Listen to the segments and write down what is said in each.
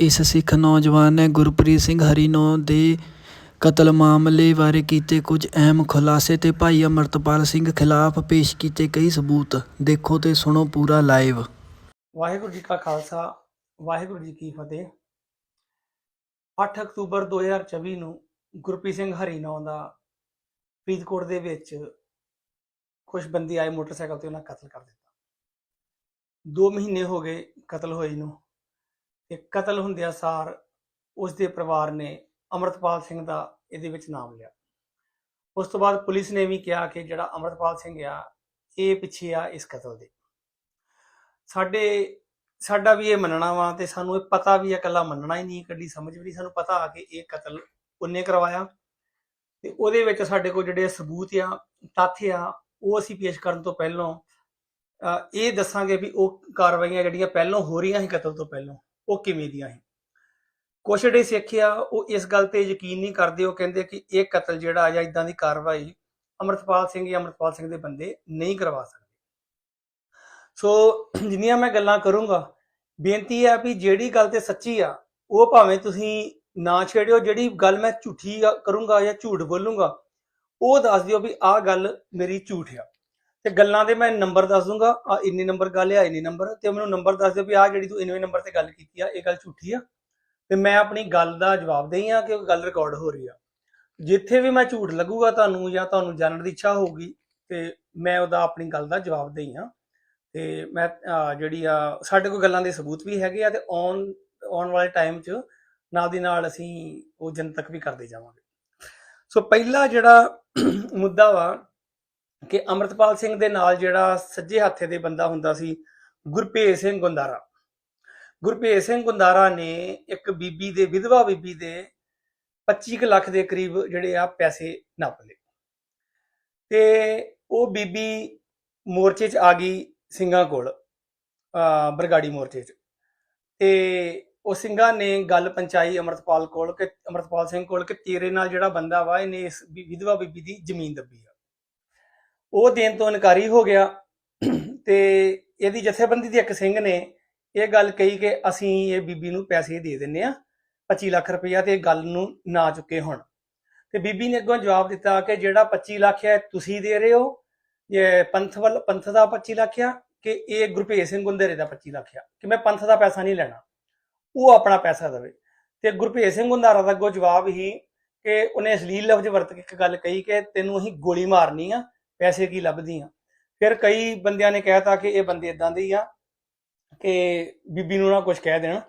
ਇਸ ਸਿੱਖ ਨੌਜਵਾਨ ਨੇ ਗੁਰਪ੍ਰੀਤ ਸਿੰਘ ਹਰੀਨੌਂ ਦੇ ਕਤਲ ਮਾਮਲੇ ਬਾਰੇ ਕੀਤੇ ਕੁਝ ਅਹਿਮ ਖੁਲਾਸੇ ਤੇ ਭਾਈ ਅਮਰਤਪਾਲ ਸਿੰਘ ਖਿਲਾਫ ਪੇਸ਼ ਕੀਤੇ ਕਈ ਸਬੂਤ। ਦੇਖੋ ਤੇ ਸੁਣੋ ਪੂਰਾ ਲਾਈਵ। ਵਾਹਿਗੁਰੂ ਜੀ ਕਾ ਖਾਲਸਾ, ਵਾਹਿਗੁਰੂ ਜੀ ਕੀ ਫਤਿਹ। 8 ਅਕਤੂਬਰ 2024 ਨੂੰ ਗੁਰਪ੍ਰੀਤ ਸਿੰਘ ਹਰੀਨੌਂ ਦਾ ਫਰੀਦਕੋਟ ਦੇ ਵਿੱਚ ਕੁਝ ਬੰਦੇ ਆਏ ਮੋਟਰਸਾਈਕਲ ਤੇ ਉਹਨਾਂ ਕਤਲ ਕਰ ਦਿੱਤਾ। 2 ਮਹੀਨੇ ਹੋ ਗਏ ਕਤਲ ਹੋਏ ਨੂੰ। ਤੇ ਕਤਲ ਹੁੰਦਿਆਂ ਸਾਰ ਉਸ ਦੇ ਪਰਿਵਾਰ ਨੇ ਅਮਰਤਪਾਲ ਸਿੰਘ ਦਾ ਇਹਦੇ ਵਿੱਚ ਨਾਮ ਲਿਆ। ਉਸ ਤੋਂ ਬਾਅਦ ਪੁਲਿਸ ਨੇ ਵੀ ਕਿਹਾ ਕਿ ਜਿਹੜਾ ਅਮਰਤਪਾਲ ਸਿੰਘ ਆ, ਇਹ ਪਿੱਛੇ ਆ ਇਸ ਕਤਲ ਦੇ। ਸਾਡੇ, ਸਾਡਾ ਵੀ ਇਹ ਮੰਨਣਾ ਵਾ ਤੇ ਸਾਨੂੰ ਇਹ ਪਤਾ ਵੀ ਆ, ਇਕੱਲਾ ਮੰਨਣਾ ਹੀ ਨਹੀਂ ਕੱਢੀ ਸਮਝ ਵੀ ਨਹੀਂ, ਸਾਨੂੰ ਪਤਾ ਆ ਕਿ ਇਹ ਕਤਲ ਉਹਨੇ ਕਰਵਾਇਆ। ਤੇ ਉਹਦੇ ਵਿੱਚ ਸਾਡੇ ਕੋਲ ਜਿਹੜੇ ਸਬੂਤ ਆ, ਤੱਥ ਆ, ਉਹ ਅਸੀਂ ਪੇਸ਼ ਕਰਨ ਤੋਂ ਪਹਿਲਾਂ ਇਹ ਦੱਸਾਂਗੇ ਵੀ ਉਹ ਕਾਰਵਾਈਆਂ ਜਿਹੜੀਆਂ ਪਹਿਲਾਂ ਹੋ ਰਹੀਆਂ ਸੀ ਕਤਲ ਤੋਂ ਪਹਿਲਾਂ ਉਹ ਕਿਵੇਂ ਦੀਆਂ ਸੀ? ਕੁਛ ਜਿਹੜੇ ਸਿੱਖ ਆ ਉਹ ਇਸ ਗੱਲ ਤੇ ਯਕੀਨ ਨਹੀਂ ਕਰਦੇ, ਉਹ ਕਹਿੰਦੇ ਕਿ ਇਹ ਕਤਲ ਜਿਹੜਾ ਜਾਂ ਇਦਾਂ ਦੀ ਕਾਰਵਾਈ ਅਮਰਤਪਾਲ ਸਿੰਘ ਜਾਂ ਅਮਰਤਪਾਲ ਸਿੰਘ ਦੇ ਬੰਦੇ ਨਹੀਂ ਕਰਵਾ ਸਕਦੇ। ਸੋ ਜਿੰਨੀਆਂ ਮੈਂ ਗੱਲਾਂ ਕਰੂੰਗਾ, ਬੇਨਤੀ ਹੈ ਵੀ ਜਿਹੜੀ ਗੱਲ ਤੇ ਸੱਚੀ ਆ, ਉਹ ਭਾਵੇਂ ਤੁਸੀਂ ਨਾ ਛੇੜਿਓ, ਜਿਹੜੀ ਗੱਲ ਮੈਂ ਝੂਠੀ ਕਰੂੰਗਾ ਜਾਂ ਝੂਠ ਬੋਲੂੰਗਾ, ਉਹ ਦੱਸ ਦਿਓ ਵੀ ਆਹ ਗੱਲ ਮੇਰੀ ਝੂਠ ਆ। ਤੇ ਗੱਲਾਂ ਦੇ ਮੈਂ ਨੰਬਰ ਦੱਸ ਦੂੰਗਾ। ਆ ਇੰਨੇ ਨੰਬਰ ਗੱਲ ਆ, ਇੰਨੇ ਨੰਬਰ। ਤੇ ਮੈਨੂੰ ਨੰਬਰ ਦੱਸ ਦਿਓ ਵੀ ਆਹ ਜਿਹੜੀ ਤੂੰ ਇੰਨੇ ਨੰਬਰ ਤੇ ਗੱਲ ਕੀਤੀ ਆ, ਇਹ ਗੱਲ ਝੂਠੀ ਆ। ਤੇ ਮੈਂ ਆਪਣੀ ਗੱਲ ਦਾ ਜਵਾਬ ਦੇਈ ਆ ਕਿ ਉਹ ਗੱਲ ਰਿਕਾਰਡ ਹੋ ਰਹੀ ਆ। ਜਿੱਥੇ ਵੀ ਮੈਂ ਝੂਠ ਲੱਗੂਗਾ ਤੁਹਾਨੂੰ ਜਾਂ ਤੁਹਾਨੂੰ ਜਾਣਨ ਦੀ ਇੱਛਾ ਹੋਊਗੀ, ਤੇ ਮੈਂ ਉਹਦਾ ਆਪਣੀ ਗੱਲ ਦਾ ਜਵਾਬ ਦੇਈ ਆ। ਤੇ ਮੈਂ ਜਿਹੜੀ ਆ, ਸਾਡੇ ਕੋਲ ਗੱਲਾਂ ਦੇ ਸਬੂਤ ਵੀ ਹੈਗੇ ਆ ਤੇ ਆਉਣ ਆਉਣ ਵਾਲੇ ਟਾਈਮ 'ਚ ਨਾਲ ਦੀ ਨਾਲ ਅਸੀਂ ਉਹ ਜਨਤਕ ਵੀ ਕਰਦੇ ਜਾਵਾਂਗੇ। ਸੋ ਪਹਿਲਾ ਜਿਹੜਾ ਮੁੱਦਾ ਵਾ ਕਿ ਅਮਰਤਪਾਲ ਸਿੰਘ ਦੇ ਨਾਲ ਜਿਹੜਾ ਸੱਜੇ ਹੱਥੇ ਦੇ ਬੰਦਾ ਹੁੰਦਾ ਸੀ ਗੁਰਭੇਜ ਸਿੰਘ ਗੁੰਦਾਰਾ। ਗੁਰਭੇਜ ਸਿੰਘ ਗੁੰਦਾਰਾ ਨੇ ਇੱਕ ਬੀਬੀ ਦੇ, ਵਿਧਵਾ ਬੀਬੀ ਦੇ 25 ਕੁ ਲੱਖ ਦੇ ਕਰੀਬ ਜਿਹੜੇ ਆ ਪੈਸੇ ਨੱਪ ਲਏ। ਤੇ ਉਹ ਬੀਬੀ ਮੋਰਚੇ 'ਚ ਆ ਗਈ ਸਿੰਘਾਂ ਕੋਲ, ਅਹ ਬਰਗਾੜੀ ਮੋਰਚੇ 'ਚ। ਤੇ ਉਹ ਸਿੰਘਾਂ ਨੇ ਗੱਲ ਪਹੁੰਚਾਈ ਅਮਰਤਪਾਲ ਕੋਲ ਕਿ, ਅਮਰਤਪਾਲ ਸਿੰਘ ਕੋਲ ਕਿ ਤੇਰੇ ਨਾਲ ਜਿਹੜਾ ਬੰਦਾ ਵਾ, ਇਹਨੇ ਇਸ ਵਿ- ਵਿਧਵਾ ਬੀਬੀ ਦੀ ਜ਼ਮੀਨ ਦੱਬੀ ਆ। ਉਹ ਦੇਣ ਤੋਂ ਇਨਕਾਰੀ ਹੋ ਗਿਆ। ਤੇ ਇਹਦੀ ਜਥੇਬੰਦੀ ਦੇ ਇੱਕ ਸਿੰਘ ਨੇ ਇਹ ਗੱਲ ਕਹੀ ਕਿ ਅਸੀਂ ਇਹ ਬੀਬੀ ਨੂੰ ਪੈਸੇ ਦੇ ਦਿੰਨੇ ਆ 25 ਲੱਖ ਰੁਪਇਆ ਤੇ ਗੱਲ ਨੂੰ ਨਾ ਚੁੱਕੇ ਹੁਣ। ਤੇ ਬੀਬੀ ਨੇ ਅੱਗੋਂ ਜਵਾਬ ਦਿੱਤਾ ਕਿ ਜਿਹੜਾ 25 ਲੱਖ ਹੈ ਤੁਸੀਂ ਦੇ ਰਹੇ ਹੋ ਇਹ ਪੰਥ ਵੱਲ, ਪੰਥ ਦਾ 25 ਲੱਖ ਆ ਕਿ ਇਹ ਗੁਰਭੇਜ ਸਿੰਘ ਗੁੰਦੇਰੇ ਦਾ 25 ਲੱਖ ਆ, ਕਿ ਮੈਂ ਪੰਥ ਦਾ ਪੈਸਾ ਨਹੀਂ ਲੈਣਾ, ਉਹ ਆਪਣਾ ਪੈਸਾ ਦੇਵੇ। ਤੇ ਗੁਰਭੇਜ ਸਿੰਘ ਗੁੰਦਾਰਾ ਦਾ ਅੱਗੋਂ ਜਵਾਬ ਹੀ ਕਿ ਉਹਨੇ ਅਸ਼ਲੀਲ ਲਫ਼ਜ਼ ਵਰਤ ਕੇ ਇੱਕ ਗੱਲ ਕਹੀ ਕਿ ਤੈਨੂੰ ਅਸੀਂ ਗੋਲੀ ਮਾਰਨੀ ਆ ਪੈਸੇ ਕੀ ਲੱਭਦੀ ਆ। ਫਿਰ ਕਈ ਬੰਦਿਆਂ ਨੇ ਕਹਿਤਾ ਕਿ ਇਹ ਬੰਦੇ ਇਦਾਂ ਦੇ ਹੀ ਆ ਕਿ ਬੀਬੀ ਨੂੰ ਨਾ ਕੁਝ ਕਹਿ ਦੇਣ।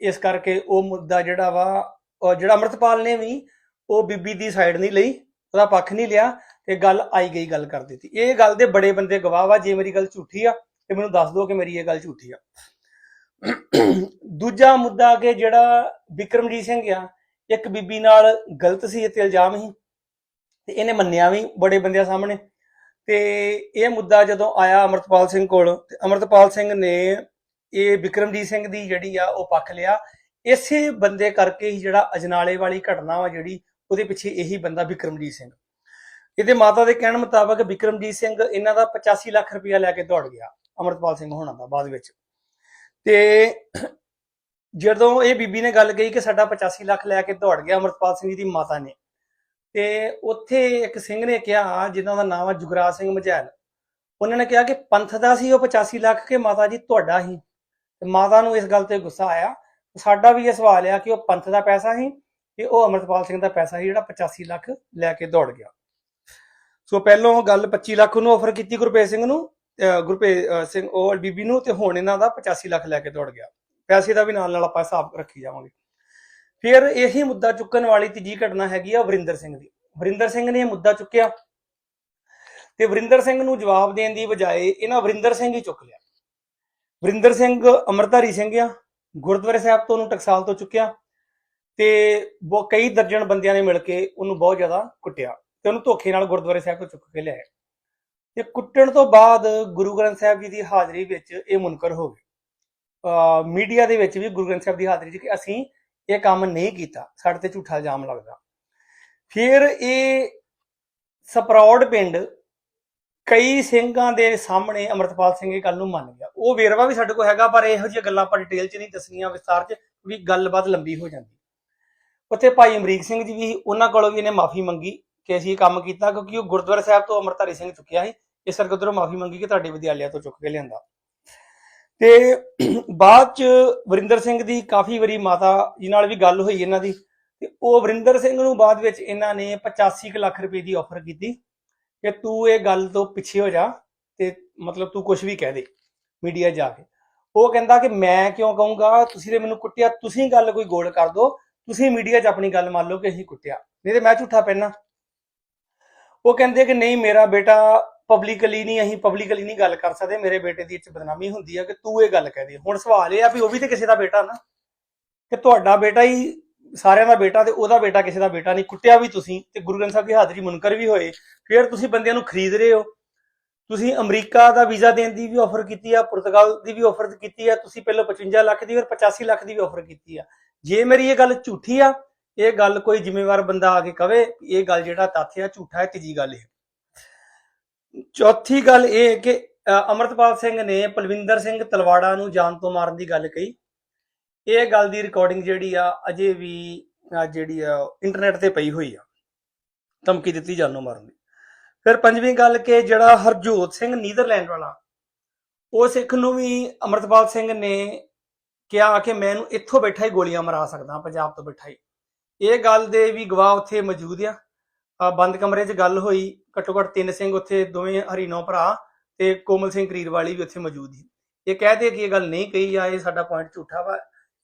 ਇਸ ਕਰਕੇ ਉਹ ਮੁੱਦਾ ਜਿਹੜਾ ਵਾ, ਉਹ ਜਿਹੜਾ ਅਮਰਤਪਾਲ ਨੇ ਵੀ, ਉਹ ਬੀਬੀ ਦੀ ਸਾਈਡ ਨਹੀਂ ਲਈ, ਉਹਦਾ ਪੱਖ ਨਹੀਂ ਲਿਆ ਤੇ ਗੱਲ ਆਈ ਗਈ ਗੱਲ ਕਰ ਦਿੱਤੀ। ਇਹ ਗੱਲ ਦੇ ਬੜੇ ਬੰਦੇ ਗਵਾਹ ਵਾ, ਜੇ ਮੇਰੀ ਗੱਲ ਝੂਠੀ ਆ ਤੇ ਮੈਨੂੰ ਦੱਸ ਦਿਓ ਕਿ ਮੇਰੀ ਇਹ ਗੱਲ ਝੂਠੀ ਆ। ਦੂਜਾ ਮੁੱਦਾ ਕਿ ਜਿਹੜਾ ਵਿਕਰਮਜੀਤ ਸਿੰਘ ਆ, ਇੱਕ ਬੀਬੀ ਨਾਲ ਗਲਤ ਸੀ, ਇਹ ਤੇ ਇਲਜ਼ਾਮ ਸੀ ਤੇ ਇਹਨੇ ਮੰਨਿਆ ਵੀ ਬੜੇ ਬੰਦਿਆਂ ਸਾਹਮਣੇ। ਤੇ ਇਹ ਮੁੱਦਾ ਜਦੋਂ ਆਇਆ ਅਮਰਤਪਾਲ ਸਿੰਘ ਕੋਲ, ਤੇ ਅਮਰਤਪਾਲ ਸਿੰਘ ਨੇ ਇਹ ਵਿਕਰਮਜੀਤ ਸਿੰਘ ਦੀ ਜਿਹੜੀ ਆ ਉਹ ਪੱਖ ਲਿਆ। ਇਸੇ ਬੰਦੇ ਕਰਕੇ ਹੀ ਜਿਹੜਾ ਅਜਨਾਲੇ ਵਾਲੀ ਘਟਨਾ ਵਾ ਜਿਹੜੀ, ਉਹਦੇ ਪਿੱਛੇ ਇਹੀ ਬੰਦਾ ਵਿਕਰਮਜੀਤ ਸਿੰਘ। ਇਹਦੇ ਮਾਤਾ ਦੇ ਕਹਿਣ ਮੁਤਾਬਕ ਵਿਕਰਮਜੀਤ ਸਿੰਘ ਇਹਨਾਂ ਦਾ 85 ਲੱਖ ਰੁਪਇਆ ਲੈ ਕੇ ਦੌੜ ਗਿਆ, ਅਮਰਤਪਾਲ ਸਿੰਘ ਹੋਣਾ ਦਾ ਬਾਅਦ ਵਿੱਚ। ਤੇ ਜਦੋਂ ਇਹ ਬੀਬੀ ਨੇ ਗੱਲ ਕਹੀ ਕਿ ਸਾਡਾ 85 ਲੱਖ ਲੈ ਕੇ ਦੌੜ ਗਿਆ ਅਮਰਤਪਾਲ ਸਿੰਘ ਜੀ ਦੀ ਮਾਤਾ ਨੇ ਤੇ ਉੱਥੇ ਇੱਕ ਸਿੰਘ ਨੇ ਕਿਹਾ, ਜਿਨ੍ਹਾਂ ਦਾ ਨਾਮ ਆ ਜੁਗਰਾਜ ਸਿੰਘ ਮਝੈਲ। ਉਹਨਾਂ ਨੇ ਕਿਹਾ ਕਿ ਪੰਥ ਦਾ ਸੀ, ਉਹ 85 ਲੱਖ ਕਿ ਮਾਤਾ ਜੀ, ਤੁਹਾਡਾ ਹੀ। ਤੇ ਮਾਤਾ ਨੂੰ ਇਸ ਗੱਲ ਤੇ ਗੁੱਸਾ ਆਇਆ। ਸਾਡਾ ਵੀ ਇਹ ਸਵਾਲ ਆ ਕਿ ਉਹ ਪੰਥ ਦਾ ਪੈਸਾ ਸੀ ਕਿ ਉਹ ਅਮਰਤਪਾਲ ਸਿੰਘ ਦਾ ਪੈਸਾ ਸੀ, ਜਿਹੜਾ 85 ਲੱਖ ਲੈ ਕੇ ਦੌੜ ਗਿਆ। ਸੋ ਪਹਿਲੋਂ ਉਹ ਗੱਲ 25 ਲੱਖ ਨੂੰ ਆਫਰ ਕੀਤੀ ਗੁਰਪ੍ਰੀਤ ਸਿੰਘ ਨੂੰ, ਅਹ ਗੁਰਪ੍ਰੀਤ ਸਿੰਘ, ਉਹ ਬੀਬੀ ਨੂੰ, ਤੇ ਹੁਣ ਇਹਨਾਂ ਦਾ 85 ਲੱਖ ਲੈ ਕੇ ਦੌੜ ਗਿਆ। ਪੈਸੇ ਦਾ ਵੀ ਨਾਲ ਨਾਲ ਆਪਾਂ ਹਿਸਾਬ ਰੱਖੀ ਜਾਵਾਂਗੇ। ਫਿਰ ਇਹੀ ਮੁੱਦਾ ਚੁੱਕਣ ਵਾਲੀ ਤੀਜੀ ਘਟਨਾ ਹੈਗੀ ਆ ਵਰਿੰਦਰ ਸਿੰਘ ਦੀ। ਵਰਿੰਦਰ ਸਿੰਘ ਨੇ ਇਹ ਮੁੱਦਾ ਚੁੱਕਿਆ ਤੇ ਵਰਿੰਦਰ ਸਿੰਘ ਨੂੰ ਜਵਾਬ ਦੇਣ ਦੀ ਬਜਾਏ ਇਹਨਾਂ ਵਰਿੰਦਰ ਸਿੰਘ ਹੀ ਚੁੱਕ ਲਿਆ। ਵਰਿੰਦਰ ਸਿੰਘ ਅਮਰਧਾਰੀ ਸਿੰਘ ਆ, ਗੁਰਦੁਆਰੇ ਸਾਹਿਬ ਤੋਂ ਉਹਨੂੰ ਟਕਸਾਲ ਤੋਂ ਚੁੱਕਿਆ ਤੇ ਬਹੁਤ ਕਈ ਦਰਜਨ ਬੰਦਿਆਂ ਨੇ ਮਿਲ ਕੇ ਉਹਨੂੰ ਬਹੁਤ ਜ਼ਿਆਦਾ ਕੁੱਟਿਆ ਤੇ ਉਹਨੂੰ ਧੋਖੇ ਨਾਲ ਗੁਰਦੁਆਰੇ ਸਾਹਿਬ ਤੋਂ ਚੁੱਕ ਕੇ ਲਿਆਏ ਤੇ ਕੁੱਟਣ ਤੋਂ ਬਾਅਦ ਗੁਰੂ ਗ੍ਰੰਥ ਸਾਹਿਬ ਜੀ ਦੀ ਹਾਜ਼ਰੀ ਵਿੱਚ ਇਹ ਮੁਨਕਰ ਹੋ ਗਏ ਮੀਡੀਆ ਦੇ ਵਿੱਚ ਵੀ ਗੁਰੂ ਗ੍ਰੰਥ ਸਾਹਿਬ ਦੀ ਹਾਜ਼ਰੀ 'ਚ ਕਿ ਅਸੀਂ ਇਹ ਕੰਮ ਨਹੀਂ ਕੀਤਾ, ਸਾਡੇ ਤੇ ਝੂਠਾ ਇਲਜ਼ਾਮ ਲੱਗਦਾ। ਫਿਰ ਇਹ ਸਪਰੌੜ ਪਿੰਡ ਕਈ ਸਿੰਘਾਂ ਦੇ ਸਾਹਮਣੇ ਅਮਰਤਪਾਲ ਸਿੰਘ ਇਹ ਗੱਲ ਨੂੰ ਮੰਨ ਗਿਆ। ਉਹ ਵੇਰਵਾ ਵੀ ਸਾਡੇ ਕੋਲ ਹੈਗਾ, ਪਰ ਇਹੋ ਜਿਹੀਆਂ ਗੱਲਾਂ ਆਪਾਂ ਡਿਟੇਲ 'ਚ ਨਹੀਂ ਦੱਸਣੀਆਂ ਵਿਸਤਾਰ 'ਚ ਵੀ ਗੱਲਬਾਤ ਲੰਬੀ ਹੋ ਜਾਂਦੀ। ਉੱਥੇ ਭਾਈ ਅਮਰੀਕ ਸਿੰਘ ਜੀ ਵੀ ਉਹਨਾਂ ਕੋਲੋਂ ਵੀ ਇਹਨੇ ਮਾਫੀ ਮੰਗੀ ਕਿ ਅਸੀਂ ਇਹ ਕੰਮ ਕੀਤਾ, ਕਿਉਂਕਿ ਉਹ ਗੁਰਦੁਆਰਾ ਸਾਹਿਬ ਤੋਂ ਅਮਰਤਾਰੀ ਸਿੰਘ ਚੁੱਕਿਆ ਸੀ। ਇਸ ਕਰਕੇ ਉਧਰੋਂ ਮਾਫੀ ਮੰਗੀ ਕਿ ਤੁਹਾਡੇ ਵਿਦਿਆਲਿਆ ਤੋਂ ਚੁੱਕ ਕੇ ਲਿਆਂਦਾ। ਤੇ ਬਾਅਦ ਚ ਵਰਿੰਦਰ ਸਿੰਘ ਦੀ ਕਾਫੀ ਵਾਰੀ ਮਾਤਾ ਜੀ ਨਾਲ ਵੀ ਗੱਲ ਹੋਈ ਇਹਨਾਂ ਦੀ, ਤੇ ਉਹ ਵਰਿੰਦਰ ਸਿੰਘ ਨੂੰ ਬਾਅਦ ਵਿੱਚ ਇਹਨਾਂ ਨੇ 85 ਕੁ ਲੱਖ ਰੁਪਏ ਦੀ ਆਫਰ ਕੀਤੀ ਕਿ ਤੂੰ ਇਹ ਗੱਲ ਤੋਂ ਪਿੱਛੇ ਹੋ ਜਾ ਤੇ ਮਤਲਬ ਤੂੰ ਕੁਝ ਵੀ ਕਹਿ ਦੇ ਮੀਡੀਆ ਜਾ ਕੇ। ਉਹ ਕਹਿੰਦਾ ਕਿ ਮੈਂ ਕਿਉਂ ਕਹੂੰਗਾ, ਤੁਸੀਂ ਤੇ ਮੈਨੂੰ ਕੁੱਟਿਆ, ਤੁਸੀਂ ਗੱਲ ਕੋਈ ਗੋਲ ਕਰ ਦਿਓ ਤੁਸੀਂ ਮੀਡੀਆ 'ਚ ਆਪਣੀ ਗੱਲ ਮੰਨ ਲਓ ਕਿ ਅਸੀਂ ਕੁੱਟਿਆ, ਨਹੀਂ ਤੇ ਮੈਂ ਝੂਠਾ ਪੈਣਾ। ਉਹ ਕਹਿੰਦੇ ਕਿ ਨਹੀਂ, ਮੇਰਾ ਬੇਟਾ ਪਬਲਿਕਲੀ ਨਹੀਂ, ਅਸੀਂ ਪਬਲਿਕਲੀ ਨਹੀਂ ਗੱਲ ਕਰ ਸਕਦੇ। ਮੇਰੇ ਬੇਟੇ ਦੀ ਇੱਥੇ ਬਦਨਾਮੀ ਹੁੰਦੀ ਆ ਕਿ ਤੂੰ ਇਹ ਗੱਲ ਕਹਿ ਦੇ। ਹੁਣ ਸਵਾਲ ਇਹ ਆ ਵੀ ਉਹ ਵੀ ਤੇ ਕਿਸੇ ਦਾ ਬੇਟਾ ਨਾ, ਕਿ ਤੁਹਾਡਾ ਬੇਟਾ ਹੀ ਸਾਰਿਆਂ ਦਾ ਬੇਟਾ ਤੇ ਉਹਦਾ ਬੇਟਾ ਕਿਸੇ ਦਾ ਬੇਟਾ ਨਹੀਂ। ਕੁੱਟਿਆ ਵੀ ਤੁਸੀਂ ਤੇ ਗੁਰੂ ਗ੍ਰੰਥ ਸਾਹਿਬ ਦੀ ਹਾਜ਼ਰੀ ਮੁਨਕਰ ਵੀ ਹੋਏ, ਫਿਰ ਤੁਸੀਂ ਬੰਦਿਆਂ ਨੂੰ ਖਰੀਦ ਰਹੇ ਹੋ। ਤੁਸੀਂ ਅਮਰੀਕਾ ਦਾ ਵੀਜ਼ਾ ਦੇਣ ਦੀ ਵੀ ਆਫਰ ਕੀਤੀ ਆ, ਪੁਰਤਗਾਲ ਦੀ ਵੀ ਆਫਰ ਕੀਤੀ ਆ, ਤੁਸੀਂ ਪਹਿਲਾਂ 55 ਲੱਖ ਦੀ ਫਿਰ 85 ਲੱਖ ਦੀ ਵੀ ਆਫਰ ਕੀਤੀ ਆ। ਜੇ ਮੇਰੀ ਇਹ ਗੱਲ ਝੂਠੀ ਆ, ਇਹ ਗੱਲ ਕੋਈ ਜ਼ਿੰਮੇਵਾਰ ਬੰਦਾ ਆ ਕੇ ਕਵੇ, ਇਹ ਗੱਲ ਜਿਹੜਾ ਤੱਥ ਆ, ਝੂਠਾ ਹੈ ਤੀਜੀ ਗੱਲ ਇਹ ਚੌਥੀ ਗੱਲ ਇਹ ਹੈ ਕਿ ਅ, ਅਮਰਤਪਾਲ ਸਿੰਘ ਨੇ ਪਲਵਿੰਦਰ ਸਿੰਘ ਤਲਵਾੜਾ ਨੂੰ ਜਾਨ ਤੋਂ ਮਾਰਨ ਦੀ ਗੱਲ ਕਹੀ। ਇਹ ਗੱਲ ਦੀ ਰਿਕਾਰਡਿੰਗ ਜਿਹੜੀ ਆ ਅਜੇ ਵੀ ਜਿਹੜੀ ਆ ਇੰਟਰਨੈਟ ਤੇ ਪਈ ਹੋਈ ਆ। ਧਮਕੀ ਦਿੱਤੀ ਜਾਨੋਂ ਮਾਰਨ ਦੀ। ਫਿਰ ਪੰਜਵੀਂ ਗੱਲ ਕਿ ਜਿਹੜਾ ਹਰਜੋਤ ਸਿੰਘ ਨੀਦਰਲੈਂਡ ਵਾਲਾ ਉਹ ਸਿੱਖ ਨੂੰ ਵੀ ਅਮਰਤਪਾਲ ਸਿੰਘ ਨੇ ਕਿਹਾ ਕਿ ਮੈਂ ਇਹਨੂੰ ਇੱਥੋਂ ਬੈਠਾ ਹੀ ਗੋਲੀਆਂ ਮਰਾ ਸਕਦਾ ਪੰਜਾਬ ਤੋਂ ਬੈਠਾ ਹੀ। ਇਹ ਗੱਲ ਦੇ ਵੀ ਗਵਾਹ ਉੱਥੇ ਮੌਜੂਦ ਆ। ਬੰਦ ਕਮਰੇ 'ਚ ਗੱਲ ਹੋਈ। ਘੱਟੋ ਘੱਟ ਤਿੰਨ ਸਿੰਘ ਉੱਥੇ ਦੋਵੇਂ ਹਰੀਨੋ ਭਰਾ ਤੇ ਕੋਮਲ ਸਿੰਘ ਕਰੀਰਵਾਲੀ ਵੀ ਉੱਥੇ ਮੌਜੂਦ ਸੀ। ਇਹ ਕਹਦੇ ਕਿ ਇਹ ਗੱਲ ਨਹੀਂ ਕਹੀ ਆ ਇਹ ਸਾਡਾ ਪੁਆਇੰਟ ਝੂਠਾ ਵਾ।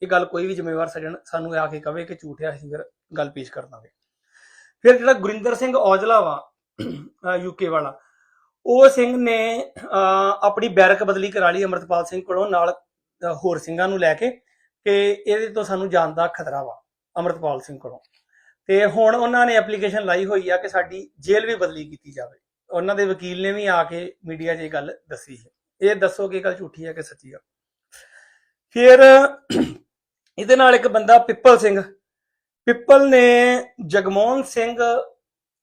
ਇਹ ਗੱਲ ਕੋਈ ਵੀ ਜ਼ਿੰਮੇਵਾਰ ਸੱਜਣ ਸਾਨੂੰ ਆ ਕੇ ਕਵੇ ਕਿ ਝੂਠ ਆ ਅਸੀਂ ਫਿਰ ਗੱਲ ਪੇਸ਼ ਕਰ ਦਾਂਗੇ। ਫਿਰ ਜਿਹੜਾ ਗੁਰਿੰਦਰ ਸਿੰਘ ਔਜਲਾ ਵਾ ਯੂਕੇ ਵਾਲਾ ਉਹ ਸਿੰਘ ਨੇ ਅਹ, ਆਪਣੀ ਬੈਰਕ ਬਦਲੀ ਕਰਾ ਲਈ ਅਮਰਤਪਾਲ ਸਿੰਘ ਕੋਲੋਂ ਨਾਲ ਹੋਰ ਸਿੰਘਾਂ ਨੂੰ ਲੈ ਕੇ ਕਿ ਇਹਦੇ ਤੋਂ ਸਾਨੂੰ ਜਾਨ ਦਾ ਖਤਰਾ ਵਾ ਅਮਰਤਪਾਲ ਸਿੰਘ ਕੋਲੋਂ। ਤੇ ਹੁਣ ਉਹਨਾਂ ਨੇ ਐਪਲੀਕੇਸ਼ਨ ਲਾਈ ਹੋਈ ਆ ਕਿ ਸਾਡੀ ਜੇਲ੍ਹ ਵੀ ਬਦਲੀ ਕੀਤੀ ਜਾਵੇ। ਉਹਨਾਂ ਦੇ ਵਕੀਲ ਨੇ ਵੀ ਆ ਕੇ ਮੀਡੀਆ 'ਚ ਇਹ ਗੱਲ ਦੱਸੀ ਹੈ। ਇਹ ਦੱਸੋ ਕਿ ਗੱਲ ਝੂਠੀ ਹੈ ਕਿ ਸੱਚੀ ਆ? ਫਿਰ ਇਹਦੇ ਨਾਲ ਇੱਕ ਬੰਦਾ ਪਿੱਪਲ ਸਿੰਘ। ਪਿੱਪਲ ਨੇ ਜਗਮੋਹਨ ਸਿੰਘ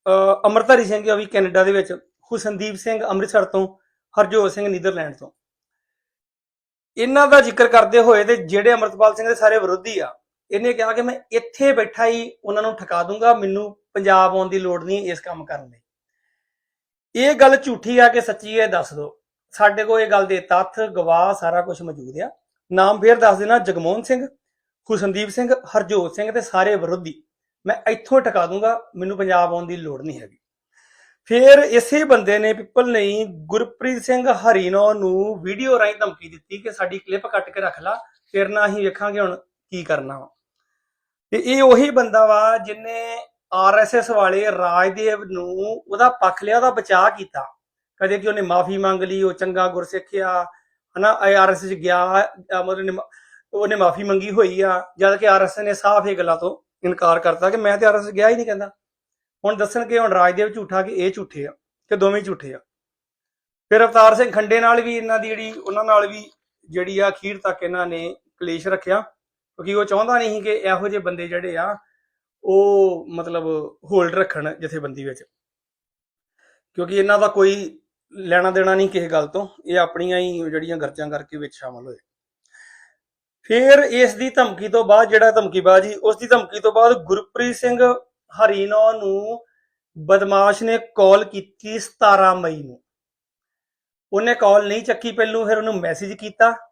ਅਹ, ਅਮਰਤਾਰੀ ਸਿੰਘ ਉਹ ਵੀ ਕੈਨੇਡਾ ਦੇ ਵਿੱਚ ਹੁਸਨਦੀਪ ਸਿੰਘ ਅੰਮ੍ਰਿਤਸਰ ਤੋਂ ਹਰਜੋਤ ਸਿੰਘ ਨੀਦਰਲੈਂਡ ਤੋਂ। ਇਹਨਾਂ ਦਾ ਜ਼ਿਕਰ ਕਰਦੇ ਹੋਏ ਤੇ ਜਿਹੜੇ ਅਮਰਤਪਾਲ ਸਿੰਘ ਦੇ ਸਾਰੇ ਵਿਰੋਧੀ ਆ ਇਹਨੇ ਕਿਹਾ ਕਿ ਮੈਂ ਇੱਥੇ ਬੈਠਾ ਹੀ ਉਹਨਾਂ ਨੂੰ ਠਕਾ ਦੂੰਗਾ, ਮੈਨੂੰ ਪੰਜਾਬ ਆਉਣ ਦੀ ਲੋੜ ਨਹੀਂ ਇਸ ਕੰਮ ਕਰਨ ਲਈ। ਇਹ ਗੱਲ ਝੂਠੀ ਆ ਕਿ ਸੱਚੀ ਹੈ ਦੱਸ ਦਿਓ। ਸਾਡੇ ਕੋਲ ਇਹ ਗੱਲ ਦੇ ਤੱਥ, ਗਵਾਹ ਸਾਰਾ ਕੁਝ ਮੌਜੂਦ ਆ। ਨਾਮ ਫੇਰ ਦੱਸ ਦੇਣਾ, ਜਗਮੋਹਨ ਸਿੰਘ ਹੁਸਨਦੀਪ ਸਿੰਘ, ਹਰਜੋਤ ਸਿੰਘ ਤੇ ਸਾਰੇ ਵਿਰੋਧੀ। ਮੈਂ ਇੱਥੋਂ ਟਿਕਾ ਦੂੰਗਾ, ਮੈਨੂੰ ਪੰਜਾਬ ਆਉਣ ਦੀ ਲੋੜ ਨਹੀਂ ਹੈਗੀ। ਫਿਰ ਇਸੇ ਬੰਦੇ ਨੇ ਪਿੱਪਲ ਨੇ ਗੁਰਪ੍ਰੀਤ ਸਿੰਘ ਹਰੀਨੋ ਨੂੰ ਵੀਡੀਓ ਰਾਹੀਂ ਧਮਕੀ ਦਿੱਤੀ ਕਿ ਸਾਡੀ ਕਲਿੱਪ ਕੱਟ ਕੇ ਰੱਖ ਲਾ, ਫਿਰ ਨਾ ਅਸੀਂ ਵੇਖਾਂਗੇ ਹੁਣ ਕੀ ਕਰਨਾ ਵਾ। ਤੇ ਇਹ ਉਹੀ ਬੰਦਾ ਵਾ ਜਿਨੇ ਆਰਐਸਐਸ ਵਾਲੇ ਰਾਜਦੇਵ ਨੂੰ ਉਹਦਾ ਪੱਖ ਲਿਆ, ਉਹਦਾ ਬਚਾਅ ਕੀਤਾ। ਕਦੇ ਕਿ ਉਹਨੇ ਮਾਫੀ ਮੰਗ ਲਈ, ਉਹ ਚੰਗਾ ਗੁਰਸਿੱਖ ਹਨਾ ਆਰਐਸਐਸ ਚ ਗਿਆ ਮਤਲਬ ਉਹਨੇ ਮਾਫੀ ਮੰਗੀ ਹੋਈ ਆ, ਜਦ ਕਿ ਆਰਐਸਐਸ ਨੇ ਸਾਫ਼ ਇਹ ਗੱਲਾਂ ਤੋਂ ਇਨਕਾਰ ਕਰਤਾ ਕਿ ਮੈਂ ਤੇ ਆਰਐਸਐਸ ਗਿਆ ਹੀ ਨਹੀਂ ਕਹਿੰਦਾ। ਹੁਣ ਦੱਸਣ ਕਿ ਹੁਣ ਰਾਜਦੇਵ ਝੂਠਾ ਕਿ ਇਹ ਝੂਠੇ ਆ, ਕਿ ਦੋਵੇਂ ਝੂਠੇ ਆ। ਫਿਰ ਅਵਤਾਰ ਸਿੰਘ ਖੰਡੇ ਨਾਲ ਵੀ ਇਹਨਾਂ ਦੀ ਜਿਹੜੀ, ਉਹਨਾਂ ਨਾਲ ਵੀ ਜਿਹੜੀ ਆ ਅਖੀਰ ਤੱਕ ਇਹਨਾਂ ਨੇ ਕਲੇਸ਼ ਰੱਖਿਆ। ਕਿਉਂਕਿ ਉਹ ਚਾਹੁੰਦਾ ਨਹੀਂ ਕਿ ਇਹੋ ਜਿਹੇ ਬੰਦੇ ਜਿਹੜੇ ਆ, ਉਹ ਮਤਲਬ ਹੋਲਡ ਰੱਖਣ ਜਥੇਬੰਦੀ ਵਿੱਚ। ਕਿਉਂਕਿ ਇਹਨਾਂ ਦਾ ਕੋਈ ਲੈਣਾ ਦੇਣਾ ਨਹੀਂ ਕਿਸੇ ਗੱਲ ਤੋਂ, ਇਹ ਆਪਣੀਆਂ ਹੀ ਜਿਹੜੀਆਂ ਗਰਜਾਂ ਕਰਕੇ ਵਿੱਚ ਸ਼ਾਮਲ ਹੋਏ। ਫਿਰ ਇਸ ਦੀ ਧਮਕੀ ਤੋਂ ਬਾਅਦ ਜਿਹੜਾ ਧਮਕੀਬਾਜ਼ੀ ਉਸ ਦੀ ਧਮਕੀ ਤੋਂ ਬਾਅਦ ਗੁਰਪ੍ਰੀਤ ਸਿੰਘ ਹਰੀਨੋ ਨੂੰ ਬਦਮਾਸ਼ ਨੇ ਕਾਲ ਕੀਤੀ 17 ਮਈ ਨੂੰ। ਉਹਨੇ ਕਾਲ ਨਹੀਂ ਚੱਕੀ, ਪਹਿਲੂ ਫਿਰ ਉਹਨੂੰ ਮੈਸੇਜ ਕੀਤਾ।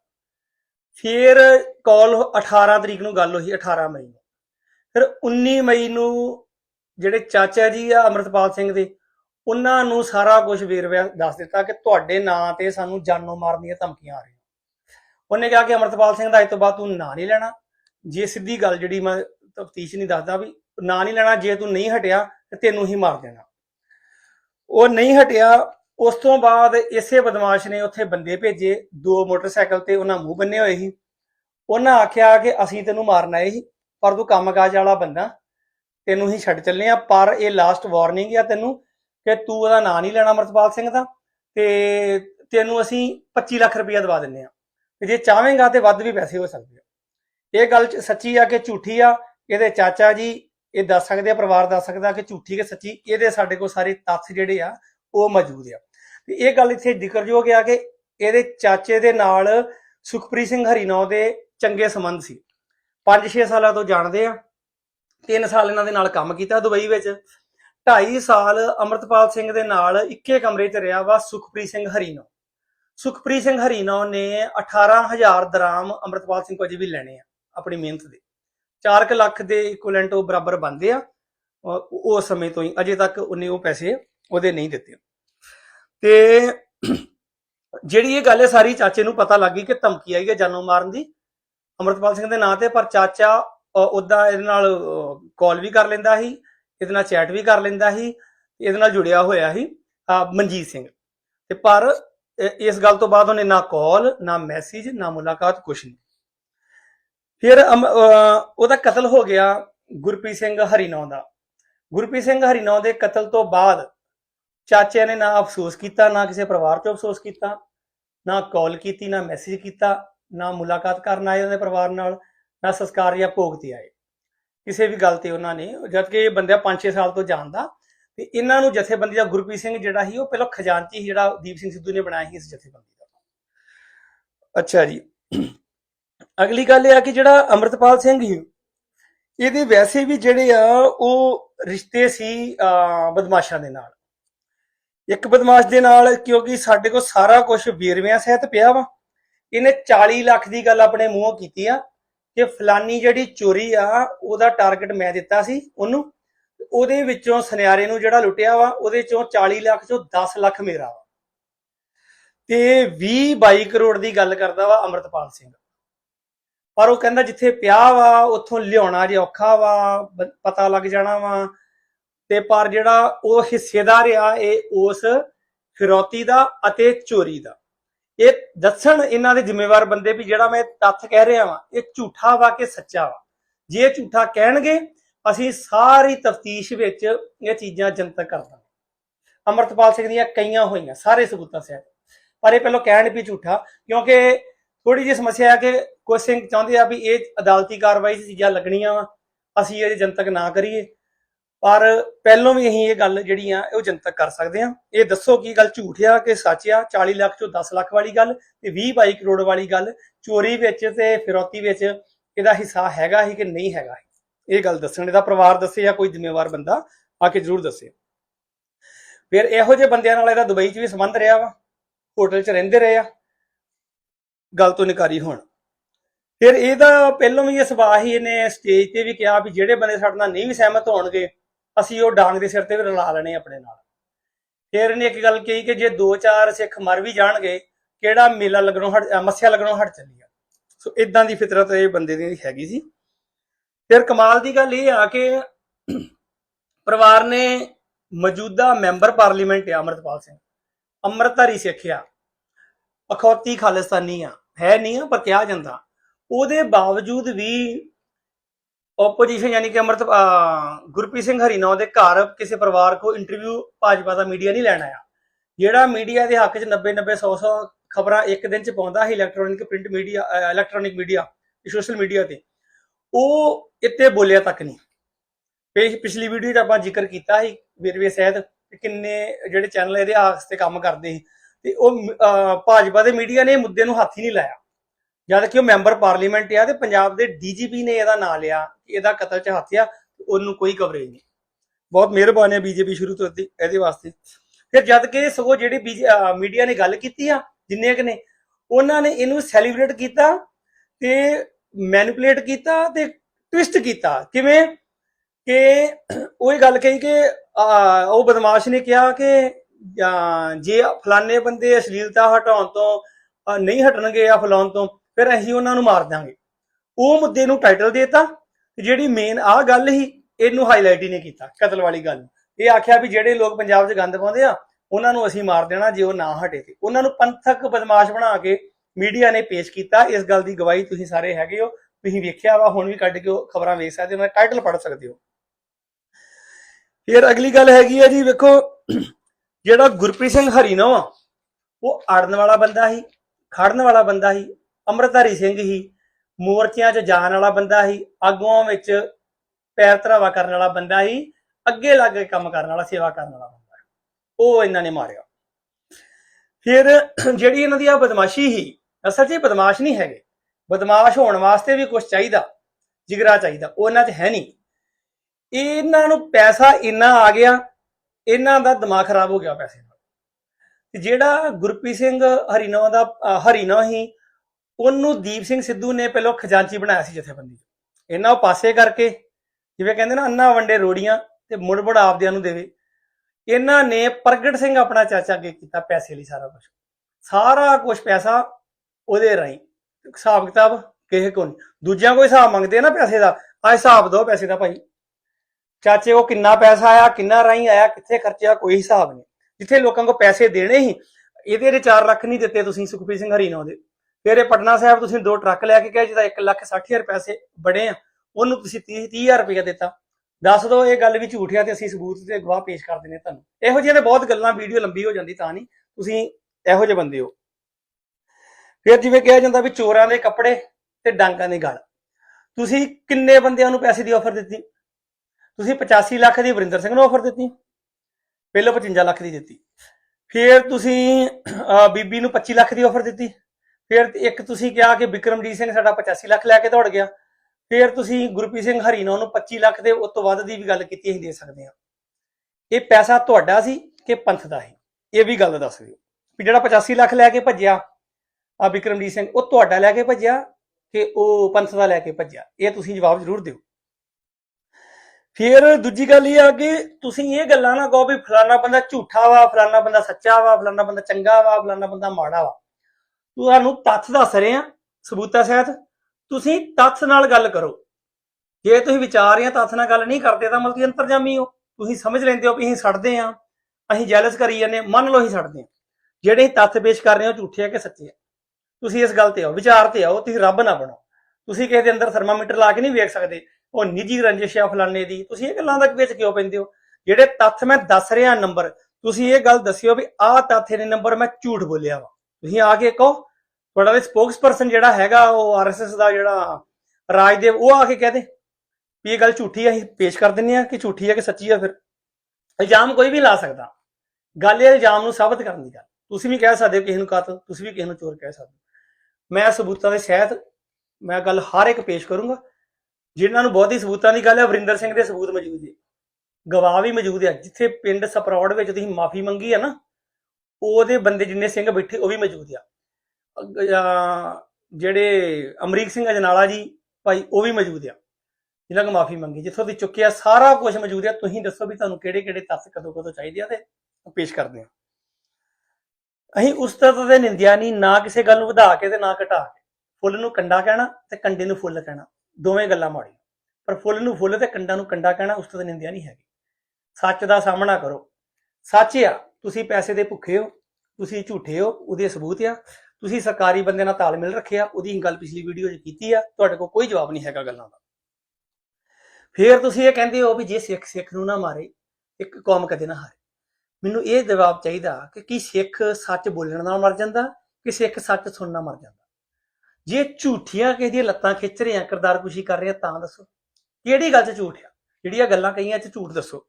ਫਿਰ ਕਾਲ 18 ਤਰੀਕ ਨੂੰ ਗੱਲ ਹੋਈ 18 ਮਈ ਨੂੰ। ਫਿਰ 19 ਮਈ ਨੂੰ ਜਿਹੜੇ ਚਾਚਾ ਜੀ ਆ ਅਮਰਤਪਾਲ ਸਿੰਘ ਦੇ, ਉਹਨਾਂ ਨੂੰ ਸਾਰਾ ਕੁਝ ਵੇਰਵਾ ਦੱਸ ਦਿੱਤਾ ਕਿ ਤੁਹਾਡੇ ਨਾਂ ਤੇ ਸਾਨੂੰ ਜਾਨੋਂ ਮਾਰਨ ਦੀਆਂ ਧਮਕੀਆਂ ਆ ਰਹੀਆਂ। ਉਹਨੇ ਕਿਹਾ ਕਿ ਅਮਰਤਪਾਲ ਸਿੰਘ ਦਾ ਅੱਜ ਤੋਂ ਬਾਅਦ ਤੂੰ ਨਾਂ ਨਹੀਂ ਲੈਣਾ। ਜੇ ਸਿੱਧੀ ਗੱਲ ਜਿਹੜੀ ਮੈਂ ਤਫਤੀਸ਼ ਨਹੀਂ ਦੱਸਦਾ ਵੀ ਨਾਂ ਨਹੀਂ ਲੈਣਾ, ਜੇ ਤੂੰ ਨਹੀਂ ਹਟਿਆ ਤੇ ਤੈਨੂੰ ਹੀ ਮਾਰ ਦੇਣਾ। ਉਹ ਨਹੀਂ ਹਟਿਆ ਉਸ ਤੋਂ ਬਾਅਦ ਇਸੇ ਬਦਮਾਸ਼ ਨੇ ਉੱਥੇ ਬੰਦੇ ਭੇਜੇ, ਦੋ ਮੋਟਰਸਾਈਕਲ ਤੇ ਉਹਨਾਂ ਮੂੰਹ ਬੰਨੇ ਹੋਏ ਸੀ। ਉਹਨਾਂ ਆਖਿਆ ਕਿ ਅਸੀਂ ਤੈਨੂੰ ਮਾਰਨ ਆਏ ਸੀ, ਪਰ ਤੂੰ ਕੰਮਕਾਜ ਵਾਲਾ ਬੰਦਾ, ਤੈਨੂੰ ਹੀ ਛੱਡ ਚੱਲੇ ਆ ਪਰ ਇਹ ਲਾਸਟ ਵਾਰਨਿੰਗ ਆ ਤੈਨੂੰ ਕਿ ਤੂੰ ਉਹਦਾ ਨਾਂ ਨਹੀਂ ਲੈਣਾ ਅਮਰਤਪਾਲ ਸਿੰਘ ਦਾ ਤੇ ਤੈਨੂੰ ਅਸੀਂ 25 ਲੱਖ ਰੁਪਇਆ ਦਵਾ ਦਿੰਨੇ ਆ ਤੇ ਜੇ ਚਾਹਵੇਂਗਾ ਤੇ ਵੱਧ ਵੀ ਪੈਸੇ ਹੋ ਸਕਦੇ ਆ। ਇਹ ਗੱਲ ਸੱਚੀ ਆ ਕਿ ਝੂਠੀ ਆ? ਇਹਦੇ ਚਾਚਾ ਜੀ ਇਹ ਦੱਸ ਸਕਦੇ ਆ, ਪਰਿਵਾਰ ਦੱਸ ਸਕਦਾ ਕਿ ਝੂਠੀ ਕਿ ਸੱਚੀ? ਇਹਦੇ ਸਾਡੇ ਕੋਲ ਸਾਰੇ ਤੱਥ ਜਿਹੜੇ ਆ, ਉਹ ਮੌਜੂਦ ਆ। ਇਹ ਗੱਲ ਇੱਥੇ ਜ਼ਿਕਰਯੋਗ ਆ ਕਿ ਇਹਦੇ ਚਾਚੇ ਦੇ ਨਾਲ ਸੁਖਪ੍ਰੀਤ ਸਿੰਘ ਹਰੀਨੌ ਦੇ ਚੰਗੇ ਸੰਬੰਧ ਸੀ। 5-6 ਸਾਲਾਂ ਤੋਂ ਜਾਣਦੇ ਆ। 3 ਸਾਲ ਇਹਨਾਂ ਦੇ ਨਾਲ ਕੰਮ ਕੀਤਾ ਦੁਬਈ ਵਿੱਚ। 2.5 ਸਾਲ ਅਮਰਤਪਾਲ ਸਿੰਘ ਦੇ ਨਾਲ ਇੱਕੇ ਕਮਰੇ 'ਚ ਰਿਹਾ ਵਾ ਸੁਖਪ੍ਰੀਤ ਸਿੰਘ ਹਰੀਨੌ ਸੁਖਪ੍ਰੀਤ ਸਿੰਘ ਹਰੀਨੋ ਨੇ 18000 ਦਰਾਮ ਅਮਰਤਪਾਲ ਸਿੰਘ ਕੋਲ ਅਜੇ ਵੀ ਲੈਣੇ ਆ ਆਪਣੀ ਮਿਹਨਤ ਦੇ। 4 ਲੱਖ ਦੇ ਇਕੁਇਵਲੈਂਟ ਉਹ ਬਰਾਬਰ ਬਣਦੇ ਆ। ਉਹ ਉਸ ਸਮੇਂ ਤੋਂ ਹੀ ਅਜੇ ਤੱਕ ਉਹਨੇ ਉਹ ਪੈਸੇ ਉਹਦੇ ਨਹੀਂ ਦਿੱਤੇ। ਤੇ ਜਿਹੜੀ ਇਹ ਗੱਲ ਹੈ, ਸਾਰੀ ਚਾਚੇ ਨੂੰ ਪਤਾ ਲੱਗ ਗਈ ਕਿ ਧਮਕੀ ਆਈ ਹੈ ਜਾਨੋਂ ਮਾਰਨ ਦੀ। ਅਮਰਤਪਾਲ ਸਿੰਘ ਦੇ ਨਾਂ ਤੇ, ਪਰ ਚਾਚਾ ਉਦਾਂ ਇਹਦੇ ਨਾਲ ਕਾਲ ਵੀ ਕਰ ਲੈਂਦਾ ਸੀ, ਇਹਦੇ ਨਾਲ ਚੈਟ ਵੀ ਕਰ ਲੈਂਦਾ ਸੀ, ਇਹਦੇ ਨਾਲ ਜੁੜਿਆ ਹੋਇਆ ਸੀ ਮਨਜੀਤ ਸਿੰਘ। ਤੇ ਪਰ ਇਸ ਗੱਲ ਤੋਂ ਬਾਅਦ ਉਹਨੇ ਨਾ ਕਾਲ ਨਾ ਮੈਸੇਜ ਨਾ ਮੁਲਾਕਾਤ, ਕੁਛ ਨਹੀਂ। ਫਿਰ ਉਹਦਾ ਕਤਲ ਹੋ ਗਿਆ ਗੁਰਪ੍ਰੀਤ ਸਿੰਘ ਹਰੀਨੌ ਦਾ। ਗੁਰਪ੍ਰੀਤ ਸਿੰਘ ਹਰੀਨੌ ਦੇ ਕਤਲ ਤੋਂ ਬਾਅਦ ਚਾਚੇ ਨੇ ਨਾ ਅਫਸੋਸ ਕੀਤਾ, ਨਾ ਕਿਸੇ ਪਰਿਵਾਰ ਤੋਂ ਅਫਸੋਸ ਕੀਤਾ, ਨਾ ਕਾਲ ਕੀਤੀ, ਨਾ ਮੈਸੇਜ ਕੀਤਾ, ਨਾ ਮੁਲਾਕਾਤ ਕਰਨ ਆਏ ਉਹਦੇ ਪਰਿਵਾਰ ਨਾਲ, ਨਾ ਸੰਸਕਾਰ ਜਾਂ ਭੋਗ ਤੇ ਆਏ। ਕਿਸੇ ਵੀ ਗੱਲ ਤੇ ਉਹਨਾਂ ਨੇ, ਜਦਕਿ ਇਹ ਬੰਦਾ 5-6 ਸਾਲ ਤੋਂ ਜਾਣਦਾ, ਤੇ ਇਹਨਾਂ ਨੂੰ ਜਥੇਬੰਦੀ ਦਾ ਗੁਰਪ੍ਰੀਤ ਸਿੰਘ ਜਿਹੜਾ ਸੀ, ਉਹ ਪਹਿਲਾਂ ਖਜ਼ਾਨਚੀ ਸੀ, ਜਿਹੜਾ ਦੀਪ ਸਿੰਘ ਸਿੱਧੂ ਨੇ ਬਣਾਇਆ ਸੀ ਇਸ ਜਥੇਬੰਦੀ ਦਾ। ਅੱਛਾ ਜੀ। ਅਗਲੀ ਗੱਲ ਇਹ ਆ ਕਿ ਜਿਹੜਾ ਅਮਰਤਪਾਲ ਸਿੰਘ ਸੀ, ਇਹਦੇ ਵੈਸੇ ਵੀ ਜਿਹੜੇ ਆ, ਉਹ ਰਿਸ਼ਤੇ ਸੀ ਬਦਮਾਸ਼ਾਂ ਦੇ ਨਾਲ। ਇੱਕ ਬਦਮਾਸ਼ ਦੇ ਨਾਲ, ਕਿਉਂਕਿ ਸਾਡੇ ਕੋਲ ਸਾਰਾ ਕੁਝ ਵੇਰਵਿਆਂ ਸਹਿਤ ਪਿਆ ਵਾ। ਇਹਨੇ 40 ਲੱਖ ਦੀ ਗੱਲ ਆਪਣੇ ਮੂੰਹੋਂ ਕੀਤੀ ਆ ਕਿ ਫਲਾਨੀ ਜਿਹੜੀ ਚੋਰੀ ਆ, ਉਹਦਾ ਟਾਰਗੇਟ ਮੈਂ ਦਿੱਤਾ ਸੀ ਉਹਨੂੰ। ਉਹਦੇ ਵਿੱਚੋਂ ਸੁਨਿਆਰੇ ਨੂੰ ਜਿਹੜਾ ਲੁੱਟਿਆ ਵਾ, ਉਹਦੇ ਚੋਂ 40 ਲੱਖ ਚੋਂ 10 ਲੱਖ ਮੇਰਾ ਵਾ। ਤੇ 20 22 ਕਰੋੜ ਦੀ ਗੱਲ ਕਰਦਾ ਵਾ ਅਮਰਤਪਾਲ ਸਿੰਘ। ਪਰ ਉਹ ਕਹਿੰਦਾ ਜਿੱਥੇ ਪਿਆ ਵਾ, ਉੱਥੋਂ ਲਿਆਉਣਾ ਜੇ ਔਖਾ ਵਾ ਪਤਾ ਲੱਗ ਜਾਣਾ ਵਾ। ਤੇ ਪਰ ਜਿਹੜਾ ਉਹ ਹਿੱਸੇਦਾਰ ਆ, ਇਹ ਉਸ ਫਿਰੌਤੀ ਦਾ ਅਤੇ ਚੋਰੀ ਦਾ। ਇਹ ਦੱਸਣ ਇਹਨਾਂ ਦੇ ਜ਼ਿੰਮੇਵਾਰ ਬੰਦੇ ਵੀ ਜਿਹੜਾ ਮੈਂ ਤੱਥ ਕਹਿ ਰਿਹਾ ਵਾਂ, ਇਹ ਝੂਠਾ ਵਾ ਕਿ ਸੱਚਾ ਵਾ। ਜੇ ਝੂਠਾ ਕਹਿਣਗੇ, ਅਸੀਂ ਸਾਰੀ ਤਫਤੀਸ਼ ਵਿੱਚ ਇਹ ਚੀਜ਼ਾਂ ਜਨਤਕ ਕਰ ਦਾਂਗੇ। ਅਮਰਤਪਾਲ ਸਿੰਘ ਦੀਆਂ ਕਈਆਂ ਹੋਈਆਂ, ਸਾਰੇ ਸਬੂਤਾਂ ਸਹਿਤ ਪਰ ਇਹ ਪਹਿਲਾਂ ਕਹਿਣ ਵੀ ਝੂਠਾ, ਕਿਉਂਕਿ ਥੋੜੀ ਜਿਹੀ ਸਮੱਸਿਆ ਹੈ ਕਿ ਕੁਝ ਸਿੰਘ ਚਾਹੁੰਦੇ ਆ ਵੀ ਇਹ ਅਦਾਲਤੀ ਕਾਰਵਾਈ 'ਚ ਚੀਜ਼ਾਂ ਲੱਗਣੀਆਂ ਵਾ, ਅਸੀਂ ਇਹ ਜਨਤਕ ਨਾ ਕਰੀਏ। ਪਰ ਪਹਿਲੋਂ ਵੀ ਅਸੀਂ ਇਹ ਗੱਲ ਜਿਹੜੀ ਆ ਉਹ ਜਨਤਕ ਕਰ ਸਕਦੇ ਆ ਇਹ ਦੱਸੋ ਕੀ ਗੱਲ ਝੂਠ ਆ ਕਿ ਸੱਚ ਆ? 40 ਲੱਖ ਚੋਂ 10 ਲੱਖ ਵਾਲੀ ਗੱਲ ਤੇ 20 22 ਕਰੋੜ ਵਾਲੀ ਗੱਲ, ਚੋਰੀ ਵਿੱਚ ਤੇ ਫਿਰੌਤੀ ਵਿੱਚ ਇਹਦਾ ਹਿੱਸਾ ਹੈਗਾ ਹੀ ਕਿ ਨਹੀਂ ਹੈਗਾ ਇਹ ਗੱਲ ਦੱਸਣ ਇਹਦਾ ਪਰਿਵਾਰ ਦੱਸੇ ਜਾਂ ਕੋਈ ਜ਼ਿੰਮੇਵਾਰ ਬੰਦਾ ਆ ਕੇ ਜ਼ਰੂਰ ਦੱਸੇ। ਫਿਰ ਇਹੋ ਜਿਹੇ ਬੰਦਿਆਂ ਨਾਲ ਇਹਦਾ ਦੁਬਈ 'ਚ ਵੀ ਸੰਬੰਧ ਰਿਹਾ ਵਾ, ਹੋਟਲ 'ਚ ਰਹਿੰਦੇ ਰਹੇ ਆ, ਗੱਲ ਤੋਂ ਨਿਕਾਰੀ ਹੋਣ। ਫਿਰ ਇਹਦਾ ਪਹਿਲਾਂ ਵੀ ਇਹ ਸੁਭਾਅ ਹੀ ਇਹਨੇ ਸਟੇਜ ਤੇ ਵੀ ਕਿਹਾ ਵੀ ਜਿਹੜੇ ਬੰਦੇ ਸਾਡੇ ਨਾਲ ਨਹੀਂ ਵੀ ਸਹਿਮਤ ਹੋਣਗੇ ਅਸੀਂ ਉਹ ਡਾਂਗ ਦੇ ਸਿਰ ਤੇ ਵੀ ਰਲਾ ਲੈਣੇ ਆਪਣੇ ਨਾਲ। ਫਿਰ ਇਹਨੇ ਇੱਕ ਗੱਲ ਕਹੀ ਕਿ ਜੇ ਦੋ ਚਾਰ ਸਿੱਖ ਮਰ ਵੀ ਜਾਣਗੇ, ਕਿਹੜਾ ਮੇਲਾ ਲੱਗਣੋਂ ਹਟ ਮੱਸਿਆ ਲੱਗਣੋਂ ਹਟ ਚੱਲੀ ਆ ਸੋ ਇਦਾਂ ਦੀ ਫਿਤਰਤ ਇਹ ਬੰਦੇ ਦੀ ਹੈਗੀ ਸੀ। ਫਿਰ ਕਮਾਲ ਦੀ ਗੱਲ ਇਹ ਆ ਕਿ ਪਰਿਵਾਰ ਨੇ ਮੌਜੂਦਾ ਮੈਂਬਰ ਪਾਰਲੀਮੈਂਟ ਆ ਅਮਰਤਪਾਲ ਸਿੰਘ। ਅੰਮ੍ਰਿਤਧਾਰੀ ਸਿੱਖ ਆ। ਅਖੌਤੀ ਖਾਲਿਸਤਾਨੀ ਆ। ਹੈ ਨਹੀਂ ਆ, ਪਰ ਕਿਹਾ ਜਾਂਦਾ। ਉਹਦੇ ਬਾਵਜੂਦ ਵੀ ਆਪੋਜੀਸ਼ਨ ਯਾਨੀ ਕਿ ਅਮਰਤ ਗੁਰਪ੍ਰੀਤ ਸਿੰਘ ਹਰੀਨੌ ਦੇ ਘਰ ਕਿਸੇ ਪਰਿਵਾਰ ਕੋ ਇੰਟਰਵਿਊ ਭਾਜਪਾ ਦਾ ਮੀਡੀਆ ਨਹੀਂ ਲੈਣ ਆਇਆ। ਜਿਹੜਾ ਮੀਡੀਆ ਦੇ ਹੱਕ 'ਚ 90 90 100 100 ਖਬਰਾਂ ਇੱਕ ਦਿਨ 'ਚ ਪਾਉਂਦਾ ਸੀ electronic print media electronic media social media ਤੇ, ਉਹ ਇੱਥੇ ਬੋਲਿਆ ਤੱਕ ਨਹੀਂ। ਪਿਛਲੀ ਵੀਡੀਓ 'ਚ ਆਪਾਂ ਜ਼ਿਕਰ ਕੀਤਾ ਸੀ ਵੇਰਵੇ ਸਹਿਤ ਕਿੰਨੇ ਜਿਹੜੇ ਚੈਨਲ ਇਹਦੇ ਆਸ ਤੇ ਕੰਮ ਕਰਦੇ ਸੀ ਤੇ ਉਹ ਭਾਜਪਾ ਦੇ ਮੀਡੀਆ ਨੇ ਇਹ ਮੁੱਦੇ ਨੂੰ ਹੱਥ ਹੀ ਨਹੀਂ ਲਾਇਆ। ਜਦ ਕਿ ਉਹ ਮੈਂਬਰ ਪਾਰਲੀਮੈਂਟ ਆ ਤੇ ਪੰਜਾਬ ਦੇ ਡੀਜੀਪੀ ਨੇ ਇਹਦਾ ਨਾਂ ਲਿਆ। ਇਹਦਾ ਕਤਲ 'ਚ ਹੱਥ ਆ, ਉਹਨੂੰ ਕੋਈ ਕਵਰੇਜ ਨਹੀਂ। ਬਹੁਤ ਮਿਹਰਬਾਨੀ ਹੈ ਬੀਜੇਪੀ ਸ਼ੁਰੂ ਤੋਂ ਇਹਦੇ ਵਾਸਤੇ। ਫਿਰ ਜਦ ਕਿ ਸਗੋਂ ਜਿਹੜੀ ਮੀਡੀਆ ਨੇ ਗੱਲ ਕੀਤੀ ਆ, ਜਿੰਨੇ ਕੁ ਨੇ, ਉਹਨਾਂ ਨੇ ਇਹਨੂੰ ਸੈਲੀਬ੍ਰੇਟ ਕੀਤਾ ਤੇ ਮੈਨੀਪੂਲੇਟ ਕੀਤਾ ਤੇ ਟਵਿਸਟ ਕੀਤਾ। ਕਿਵੇਂ? ਕਿ ਉਹ ਇਹ ਗੱਲ ਕਹੀ ਕਿ ਉਹ ਬਦਮਾਸ਼ ਨੇ ਕਿਹਾ ਕਿ ਜੇ ਫਲਾਣੇ ਬੰਦੇ ਅਸ਼ਲੀਲਤਾ ਹਟਾਉਣ ਤੋਂ ਨਹੀਂ ਹਟਣਗੇ ਜਾਂ ਫਲਾਉਣ ਤੋਂ, ਫਿਰ ਅਸੀਂ ਉਹਨਾਂ ਨੂੰ ਮਾਰ ਦਾਂਗੇ ਉਹ ਮੁੱਦੇ ਨੂੰ ਟਾਈਟਲ ਦੇਤਾ। ਤੇ ਜਿਹੜੀ ਮੇਨ ਆ ਗੱਲ ਸੀ ਇਹਨੂੰ ਹਾਈਲਾਈਟ ਹੀ ਨਹੀਂ ਕੀਤਾ, ਕਤਲ ਵਾਲੀ ਗੱਲ। ਇਹ ਆਖਿਆ ਵੀ ਜਿਹੜੇ ਲੋਕ ਪੰਜਾਬ 'ਚ ਗੰਦ ਪਾਉਂਦੇ ਆ, ਉਹਨਾਂ ਨੂੰ ਅਸੀਂ ਮਾਰ ਦੇਣਾ ਜੇ ਉਹ ਨਾ ਹਟੇ ਤੇ। ਉਹਨਾਂ ਨੂੰ ਪੰਥਕ ਬਦਮਾਸ਼ ਬਣਾ ਕੇ ਮੀਡੀਆ ਨੇ ਪੇਸ਼ ਕੀਤਾ। ਇਸ ਗੱਲ ਦੀ ਗਵਾਹੀ ਤੁਸੀਂ ਸਾਰੇ ਹੈਗੇ ਹੋ। ਤੁਸੀਂ ਵੇਖਿਆ ਵਾ, ਹੁਣ ਵੀ ਕੱਢ ਕੇ ਉਹ ਖਬਰਾਂ ਵੇਖ ਸਕਦੇ ਹੋ, ਮੈਂ ਟਾਈਟਲ ਪੜ੍ਹ ਸਕਦੇ ਹੋ। ਫਿਰ ਅਗਲੀ ਗੱਲ ਹੈਗੀ ਆ ਜੀ, ਵੇਖੋ, ਜਿਹੜਾ ਗੁਰਪ੍ਰੀਤ ਸਿੰਘ ਹਰੀਨੋ ਆ ਉਹ ਆੜਨ ਵਾਲਾ ਬੰਦਾ ਸੀ, ਖੜਨ ਵਾਲਾ ਬੰਦਾ ਸੀ, ਅੰਮ੍ਰਿਤਧਾਰੀ ਸਿੰਘ ਹੀ। ਮੋਰਚਿਆਂ 'ਚ ਜਾਣ ਵਾਲਾ ਬੰਦਾ ਸੀ, ਆਗੂਆਂ ਵਿੱਚ ਪੈਰ ਧਰਾਵਾ ਕਰਨ ਵਾਲਾ ਬੰਦਾ ਸੀ, ਅੱਗੇ ਲੱਗ ਕੇ ਕੰਮ ਕਰਨ ਵਾਲਾ, ਸੇਵਾ ਕਰਨ ਵਾਲਾ ਬੰਦਾ ਉਹ ਇਹਨਾਂ ਨੇ ਮਾਰਿਆ। ਫਿਰ ਜਿਹੜੀ ਇਹਨਾਂ ਦੀ ਆ ਬਦਮਾਸ਼ੀ ਹੀ ਅਸਲ 'ਚ ਬਦਮਾਸ਼ ਨਹੀਂ ਹੈਗੇ। ਬਦਮਾਸ਼ ਹੋਣ ਵਾਸਤੇ ਵੀ ਕੁਝ ਚਾਹੀਦਾ, ਜਿਗਰਾ ਚਾਹੀਦਾ, ਉਹ ਇਹਨਾਂ 'ਚ ਹੈ ਨਹੀਂ। ਇਹਨਾਂ ਨੂੰ ਪੈਸਾ ਇੰਨਾ ਆ ਗਿਆ, ਇਹਨਾਂ ਦਾ ਦਿਮਾਗ ਖਰਾਬ ਹੋ ਗਿਆ ਪੈਸੇ ਨਾਲ। ਜਿਹੜਾ ਗੁਰਪ੍ਰੀਤ ਸਿੰਘ ਹਰੀਨੌ ਦਾ, ਅਹ ਹਰੀਨੌ ਹੀ ਉਹਨੂੰ ਦੀਪ ਸਿੰਘ ਸਿੱਧੂ ਨੇ ਪਹਿਲਾਂ ਖਜ਼ਾਨਚੀ ਬਣਾਇਆ ਸੀ ਜਥੇਬੰਦੀ 'ਚ। ਇਹਨਾਂ ਉਹ ਪਾਸੇ ਕਰਕੇ, ਜਿਵੇਂ ਕਹਿੰਦੇ ਨਾ, ਅੰਨਾ ਵੰਡੇ ਰੋੜੀਆਂ ਤੇ ਮੁੜ ਮੁੜ ਆਪਦਿਆਂ ਨੂੰ ਦੇਵੇ। ਇਹਨਾਂ ਨੇ ਪ੍ਰਗਟ ਸਿੰਘ ਆਪਣਾ ਚਾਚਾ ਅੱਗੇ ਕੀਤਾ ਪੈਸੇ ਲਈ ਸਾਰਾ ਕੁਝ ਸਾਰਾ ਕੁਝ ਪੈਸਾ ਉਹਦੇ ਰਾਹੀਂ। ਹਿਸਾਬ ਕਿਤਾਬ ਕਿਸੇ ਕੋਲ ਦੂਜਿਆਂ ਕੋਈ ਹਿਸਾਬ ਮੰਗਦੇ ਨਾ ਪੈਸੇ ਦਾ ਆ ਹਿਸਾਬ ਦਿਓ ਪੈਸੇ ਦਾ ਭਾਈ। ਚਾਚੇ ਉਹ ਕਿੰਨਾ ਪੈਸਾ ਆਇਆ, ਕਿੰਨਾ ਰਾਹੀਂ ਆਇਆ, ਕਿੱਥੇ ਖਰਚਿਆ, ਕੋਈ ਹਿਸਾਬ ਨਹੀਂ। ਜਿੱਥੇ ਲੋਕਾਂ ਕੋ ਪੈਸੇ ਦੇਣੇ ਸੀ, ਇਹਦੇ ਦੇ 4 ਲੱਖ ਨਹੀਂ ਦਿੱਤੇ ਤੁਸੀਂ ਸੁਖਪ੍ਰੀਤ ਸਿੰਘ ਹਰੀਨਾ ਦੇ ਫਿਰ ਇਹ ਪਟਨਾ ਸਾਹਿਬ ਤੁਸੀਂ ਦੋ ਟਰੱਕ ਲੈ ਕੇ ਗਏ ਜਿਹਦਾ 1 ਲੱਖ 60 ਹਜ਼ਾਰ ਪੈਸੇ ਬਣੇ ਆ। ਉਹਨੂੰ ਤੁਸੀਂ 30 30000 ਰੁਪਏ ਦਿੱਤਾ। ਦੱਸ ਦਿਓ ਇਹ ਗੱਲ ਵੀ ਝੂਠ ਆ ਤੇ ਅਸੀਂ ਸਬੂਤ ਤੇ ਗਵਾਹ ਪੇਸ਼ ਕਰ ਦਿੰਦੇ ਤੁਹਾਨੂੰ। ਇਹੋ ਜਿਹੀਆਂ ਤੇ ਬਹੁਤ ਗੱਲਾਂ ਵੀਡੀਓ ਲੰਬੀ ਹੋ ਜਾਂਦੀ ਤਾਂ ਨਹੀਂ। ਤੁਸੀਂ ਇਹੋ ਜਿਹੇ ਬੰਦੇ ਹੋ। ਫਿਰ ਜਿਵੇਂ ਕਿਹਾ ਜਾਂਦਾ ਵੀ ਚੋਰਾਂ ਦੇ ਕੱਪੜੇ ਤੇ ਡਾਂਗਾਂ ਦੇ ਗਲ। ਤੁਸੀਂ ਕਿੰਨੇ ਬੰਦਿਆਂ ਨੂੰ ਪੈਸੇ ਦੀ ਆਫਰ ਦਿੱਤੀ? ਤੁਸੀਂ 85 ਲੱਖ ਦੀ ਵਰਿੰਦਰ ਸਿੰਘ ਨੂੰ ਆਫਰ ਦਿੱਤੀ? ਪਹਿਲਾਂ 55 ਲੱਖ ਦੀ ਦਿੱਤੀ। ਫਿਰ ਤੁਸੀਂ ਅਹ, ਬੀਬੀ ਨੂੰ 25 ਲੱਖ ਦੀ ਆਫਰ ਦਿੱਤੀ। ਫਿਰ ਇੱਕ ਤੁਸੀਂ ਕਿਹਾ ਕਿ ਵਿਕਰਮਜੀਤ ਸਿੰਘ ਸਾਡਾ 85 ਲੱਖ ਲੈ ਕੇ ਦੌੜ ਗਿਆ। ਫਿਰ ਤੁਸੀਂ ਗੁਰਪ੍ਰੀਤ ਸਿੰਘ ਹਰੀਨੌ ਨੂੰ 25 ਲੱਖ ਦੇ ਉਸ ਤੋਂ ਵੱਧ ਦੀ ਵੀ ਗੱਲ ਕੀਤੀ ਅਸੀਂ ਦੇ ਸਕਦੇ ਹਾਂ। ਇਹ ਪੈਸਾ ਤੁਹਾਡਾ ਸੀ ਕਿ ਪੰਥ ਦਾ ਸੀ? ਇਹ ਵੀ ਗੱਲ ਦੱਸ ਦਿਓ। ਵੀ ਜਿਹੜਾ 85 ਲੱਖ ਲੈ ਕੇ ਭੱਜਿਆ, ਆ ਵਿਕਰਮਜੀਤ ਸਿੰਘ, ਉਹ ਤੁਹਾਡਾ ਲੈ ਕੇ ਭੱਜਿਆ ਕਿ ਉਹ ਪੰਥ ਦਾ ਲੈ ਕੇ ਭੱਜਿਆ? ਇਹ ਤੁਸੀਂ ਜਵਾਬ ਜ਼ਰੂਰ ਦਿਓ। ਫਿਰ ਦੂਜੀ ਗੱਲ ਇਹ ਆ ਕਿ ਤੁਸੀਂ ਇਹ ਗੱਲਾਂ ਨਾ ਕਹੋ ਵੀ ਫਲਾਣਾ ਬੰਦਾ ਝੂਠਾ ਵਾ ਫਲਾਣਾ ਬੰਦਾ ਸੱਚਾ ਵਾ ਫਲਾਣਾ ਬੰਦਾ ਚੰਗਾ ਵਾ ਫਲਾਣਾ ਬੰਦਾ ਮਾੜਾ ਵਾ। ਤੁਹਾਨੂੰ ਤੱਥ ਦੱਸ ਰਹੇ ਆ, ਸਬੂਤਾ ਸਹਿਤ। ਤੁਸੀਂ ਤੱਥ ਨਾਲ ਗੱਲ ਕਰੋ। ਜੇ ਤੁਸੀਂ ਵਿਚਾਰ ਜਾਂ ਤੱਥ ਨਾਲ ਗੱਲ ਨਹੀਂ ਕਰਦੇ, ਤਾਂ ਮਤਲਬ ਕਿ ਅੰਤਰਜਾਮੀ ਹੋ। ਤੁਸੀਂ ਸਮਝ ਲੈਂਦੇ ਹੋ ਵੀ ਅਸੀਂ ਸੜਦੇ ਆ ਅਸੀਂ ਜੈਲਸ ਕਰੀ ਜਾਂਦੇ ਮੰਨ ਲਓ ਅਸੀਂ ਸੜਦੇ ਆ ਜਿਹੜੇ ਤੱਥ ਪੇਸ਼ ਕਰ ਰਹੇ ਹਾਂ, ਉਹ ਝੂਠੇ ਆ ਕਿ ਸੱਚੇ ਆ? ਤੁਸੀਂ ਇਸ ਗੱਲ ਤੇ ਆਓ, ਵਿਚਾਰ ਤੇ ਆਓ, ਤੁਸੀਂ ਰੱਬ ਨਾ ਬਣੋ। ਤੁਸੀਂ ਕਿਸੇ ਦੇ ਅੰਦਰ ਥਰਮਾਮੀਟਰ ਲਾ ਕੇ ਨਹੀਂ ਵੇਖ ਸਕਦੇ, ਉਹ ਨਿੱਜੀ ਰੰਜਿਸ਼ ਆ ਫਲਾਣੇ ਦੀ। ਤੁਸੀਂ ਇਹ ਗੱਲਾਂ ਦਾ ਵਿੱਚ ਕਿਉਂ ਪੈਂਦੇ ਹੋ? ਜਿਹੜੇ ਤੱਥ ਮੈਂ ਦੱਸ ਰਿਹਾ ਨੰਬਰ, ਤੁਸੀਂ ਇਹ ਗੱਲ ਦੱਸਿਓ ਵੀ ਆਹ ਤੱਥ ਨੇ ਨੰਬਰ ਮੈਂ ਝੂਠ ਬੋਲਿਆ ਵਾ। ਤੁਸੀਂ ਆ ਕੇ ਕਹੋ ਤੁਹਾਡਾ ਵੀ ਸਪੋਕਸਪਰਸਨ ਜਿਹੜਾ ਹੈਗਾ ਉਹ ਆਰਐਸਐਸ ਦਾ ਜਿਹੜਾ ਰਾਜਦੇਵ ਉਹ ਆ ਕੇ ਕਹਦੇ ਵੀ ਇਹ ਗੱਲ ਝੂਠੀ ਆ ਅਸੀਂ ਪੇਸ਼ ਕਰ ਦਿੰਨੇ ਆ ਕਿ ਝੂਠੀ ਆ ਕਿ ਸੱਚੀ ਆ ਫਿਰ। ਇਲਜ਼ਾਮ ਕੋਈ ਵੀ ਲਾ ਸਕਦਾ। ਗੱਲ ਇਹ ਇਲਜ਼ਾਮ ਨੂੰ ਸਾਬਤ ਕਰਨ ਦੀ ਗੱਲ। ਤੁਸੀਂ ਵੀ ਕਹਿ ਸਕਦੇ ਹੋ ਕਿਸੇ ਨੂੰ ਕਾਤਲ ਤੁਸੀਂ ਵੀ ਕਿਸੇ ਨੂੰ ਚੋਰ ਕਹਿ ਸਕਦੇ ਹੋ। ਮੈਂ ਸਬੂਤਾਂ ਦੇ ਸਹਿਤ ਮੈਂ ਗੱਲ ਹਰ ਇੱਕ ਪੇਸ਼ ਕਰੂੰਗਾ। ਜਿਨ੍ਹਾਂ ਨੂੰ ਬਹੁਤੀ ਸਬੂਤਾਂ ਦੀ ਗੱਲ ਹੈ ਵਰਿੰਦਰ ਸਿੰਘ ਦੇ ਸਬੂਤ ਮੌਜੂਦ ਹੈ ਗਵਾਹ ਵੀ ਮੌਜੂਦ ਹੈ ਜਿੱਥੇ ਪਿੰਡ ਸਪਰੌੜ ਵਿੱਚ ਤੁਸੀਂ ਮਾਫੀ ਮੰਗੀ ਹੈ ਨਾ ਉਹਦੇ ਬੰਦੇ ਜਿੰਨੇ ਸਿੰਘ ਬੈਠੇ ਉਹ ਵੀ ਮੌਜੂਦ ਆ, ਜਿਹੜੇ ਅਮਰੀਕ ਸਿੰਘ ਅਜਨਾਲਾ ਜੀ, ਭਾਈ ਉਹ ਵੀ ਮੌਜੂਦ ਆ। ਜਿਨ੍ਹਾਂ ਕੋ ਮਾਫੀ ਮੰਗੀ, ਜਿੱਥੋਂ ਦੀ ਚੁੱਕਿਆ ਸਾਰਾ ਕੁਝ ਮੌਜੂਦ ਆ। ਤੁਸੀਂ ਦੱਸੋ ਵੀ ਤੁਹਾਨੂੰ ਕਿਹੜੇ ਕਿਹੜੇ ਤੱਥ ਕਦੋਂ ਕਦੋਂ ਚਾਹੀਦੇ ਆ ਤੇ ਪੇਸ਼ ਕਰਦੇ ਆ। ਅਸੀਂ ਉਸਤਤ ਦੇ ਨਿੰਦਿਆ ਨਹੀਂ, ਨਾ ਕਿਸੇ ਗੱਲ ਨੂੰ ਵਧਾ ਕੇ ਤੇ ਨਾ ਘਟਾ ਕੇ। ਫੁੱਲ ਨੂੰ ਕੰਡਾ ਕਹਿਣਾ ਤੇ ਕੰਡੇ ਨੂੰ ਫੁੱਲ ਕਹਿਣਾ, ਦੋਵੇਂ ਗੱਲਾਂ ਮਾੜੀਆਂ। ਪਰ ਫੁੱਲ ਨੂੰ ਫੁੱਲ ਤੇ ਕੰਡਾ ਨੂੰ ਕੰਡਾ ਕਹਿਣਾ ਉਸਤਤ ਨਿੰਦਿਆ ਨਹੀਂ ਹੈਗੀ। ਸੱਚ ਦਾ ਸਾਹਮਣਾ ਕਰੋ। ਸੱਚ ਆ, ਤੁਸੀਂ ਪੈਸੇ ਦੇ ਭੁੱਖੇ ਹੋ, ਤੁਸੀਂ ਝੂਠੇ ਹੋ, ਉਹਦੇ ਸਬੂਤ ਆ। ਤੁਸੀਂ ਸਰਕਾਰੀ ਬੰਦੇ ਨਾਲ ਤਾਲਮੇਲ ਰੱਖਿਆ, ਉਹਦੀ ਗੱਲ ਪਿਛਲੀ ਵੀਡੀਓ 'ਚ ਕੀਤੀ ਆ, ਤੁਹਾਡੇ ਕੋਲ ਕੋਈ ਜਵਾਬ ਨਹੀਂ ਹੈਗਾ ਗੱਲਾਂ ਦਾ। ਫਿਰ ਤੁਸੀਂ ਇਹ ਕਹਿੰਦੇ ਹੋ ਵੀ ਜੇ ਸਿੱਖ ਸਿੱਖ ਨੂੰ ਨਾ ਮਾਰੇ, ਇੱਕ ਕੌਮ ਕਦੇ ਨਾ ਹਾਰੇ। ਮੈਨੂੰ ਇਹ ਜਵਾਬ ਚਾਹੀਦਾ ਕਿ ਕੀ ਸਿੱਖ ਸੱਚ ਬੋਲਣ ਨਾਲ ਮਰ ਜਾਂਦਾ, ਕਿ ਸਿੱਖ ਸੱਚ ਸੁਣਨ ਨਾਲ ਮਰ ਜਾਂਦਾ? ਜੇ ਝੂਠੀਆਂ ਕਿਸੇ ਦੀਆਂ ਲੱਤਾਂ ਖਿੱਚ ਰਹੇ ਆ ਕਿਰਦਾਰਕੁਸ਼ੀ ਕਰ ਰਹੇ ਆ, ਤਾਂ ਦੱਸੋ। ਕਿਹੜੀ ਗੱਲ 'ਚ ਝੂਠ ਆ? ਜਿਹੜੀਆਂ ਗੱਲਾਂ ਕਹੀਆਂ 'ਚ ਝੂਠ ਦੱਸੋ।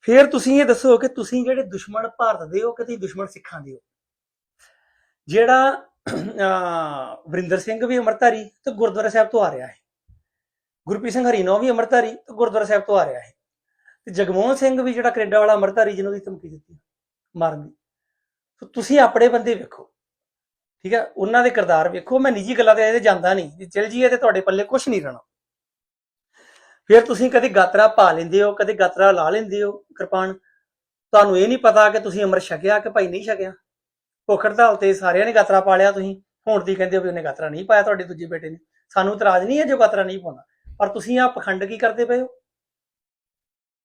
ਫਿਰ ਤੁਸੀਂ ਇਹ ਦੱਸੋ ਕਿ ਤੁਸੀਂ ਜਿਹੜੇ ਦੁਸ਼ਮਣ ਭਾਰਤ ਦੇ ਹੋ, ਕਿ ਤੁਸੀਂ ਦੁਸ਼ਮਣ ਸਿੱਖਾਂ ਦੇ ਹੋ? ਜਿਹੜਾ ਅਹ, ਵਰਿੰਦਰ ਸਿੰਘ ਵੀ ਅਮਰਤਾਰੀ ਤੇ ਗੁਰਦੁਆਰਾ ਸਾਹਿਬ ਤੋਂ ਆ ਰਿਹਾ ਹੈ। ਗੁਰਪ੍ਰੀਤ ਸਿੰਘ ਹਰੀਨੋ ਵੀ ਅਮਰਤਾਰੀ ਤੇ ਗੁਰਦੁਆਰਾ ਸਾਹਿਬ ਤੋਂ ਆ ਰਿਹਾ ਹੈ। ਤੇ ਜਗਮੋਹਨ ਸਿੰਘ ਵੀ ਜਿਹੜਾ ਕੈਨੇਡਾ ਵਾਲਾ ਅਮਰਤਾਰੀ ਜਿਹਨੂੰ ਦੀ ਧਮਕੀ ਦਿੱਤੀ ਮਾਰਨ ਦੀ। ਸੋ ਤੁਸੀਂ ਆਪਣੇ ਬੰਦੇ ਵੇਖੋ ਠੀਕ ਹੈ? ਉਹਨਾਂ ਦੇ ਕਿਰਦਾਰ ਵੇਖੋ। ਮੈਂ ਨਿੱਜੀ ਗੱਲਾਂ ਤੇ ਇਹਦੇ ਜਾਂਦਾ ਨਹੀਂ ਜੇ ਚਲ ਜੀਏ ਤੇ ਤੁਹਾਡੇ ਪੱਲੇ ਕੁਝ ਨਹੀਂ ਰਹਿਣਾ। ਫਿਰ ਤੁਸੀਂ ਕਦੇ ਗਾਤਰਾ ਪਾ ਲੈਂਦੇ ਹੋ ਕਦੇ ਗਾਤਰਾ ਲਾ ਲੈਂਦੇ ਹੋ ਕਿਰਪਾਨ। ਤੁਹਾਨੂੰ ਇਹ ਨਹੀਂ ਪਤਾ ਕਿ ਤੁਸੀਂ ਅੰਮ੍ਰਿਤ ਛਕਿਆ ਕਿ ਭਾਈ ਨਹੀਂ ਛਕਿਆ। ਭੁੱਖ ਹੜਤਾਲ ਤੇ ਸਾਰਿਆਂ ਨੇ ਗਾਤਰਾ ਪਾ ਲਿਆ ਤੁਸੀਂ। ਹੁਣ ਦੀ ਕਹਿੰਦੇ ਹੋ ਵੀ ਉਹਨੇ ਗਾਤਰਾ ਨਹੀਂ ਪਾਇਆ ਤੁਹਾਡੇ ਦੂਜੇ ਬੇਟੇ ਨੇ। ਸਾਨੂੰ ਇਤਰਾਜ਼ ਨਹੀਂ ਹੈ ਜੋ ਗਾਤਰਾ ਨਹੀਂ ਪਾਉਂਦਾ। ਪਰ ਤੁਸੀਂ ਆ ਪਖੰਡ ਕੀ ਕਰਦੇ ਪਏ ਹੋ?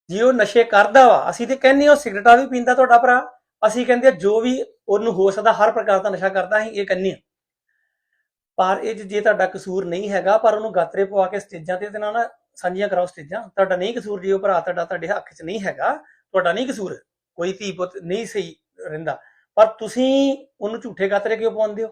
ਜੇ ਉਹ ਨਸ਼ੇ ਕਰਦਾ ਵਾ, ਅਸੀਂ ਤੇ ਕਹਿੰਦੇ ਉਹ ਸਿਗਰਟਾਂ ਵੀ ਪੀਂਦਾ ਤੁਹਾਡਾ ਭਰਾ। ਅਸੀਂ ਕਹਿੰਦੇ ਜੋ ਵੀ ਉਹਨੂੰ ਹੋ ਸਕਦਾ ਹਰ ਪ੍ਰਕਾਰ ਦਾ ਨਸ਼ਾ ਕਰਦਾ, ਅਸੀਂ ਇਹ ਕਹਿੰਦੇ ਹਾਂ। ਪਰ ਇਹ ਜੇ ਤੁਹਾਡਾ ਕਸੂਰ ਨਹੀਂ ਹੈਗਾ, ਪਰ ਉਹਨੂੰ ਗਾਤਰੇ ਪਵਾ ਕੇ ਸਟੇਜਾਂ ਤੇ ਤੇ ਨਾ ਨਾ ਸਾਂਝੀਆਂ ਕਰਾਓ ਸਟੇਜਾਂ। ਤੁਹਾਡਾ ਨਹੀਂ ਕਸੂਰ ਜੀ ਉਹ ਭਰਾ ਤੁਹਾਡਾ ਤੁਹਾਡੇ ਹੱਕ 'ਚ ਨਹੀਂ ਹੈਗਾ, ਤੁਹਾਡਾ ਨਹੀਂ ਕਸੂਰ। ਕੋਈ ਧੀ ਪੁੱਤ ਨਹੀਂ ਸਹੀ ਰਹਿੰਦਾ। ਪਰ ਤੁਸੀਂ ਉਹਨੂੰ ਝੂਠੇ ਗਾਤਰੇ ਕਿਉਂ ਪਵਾਉਂਦੇ ਹੋ?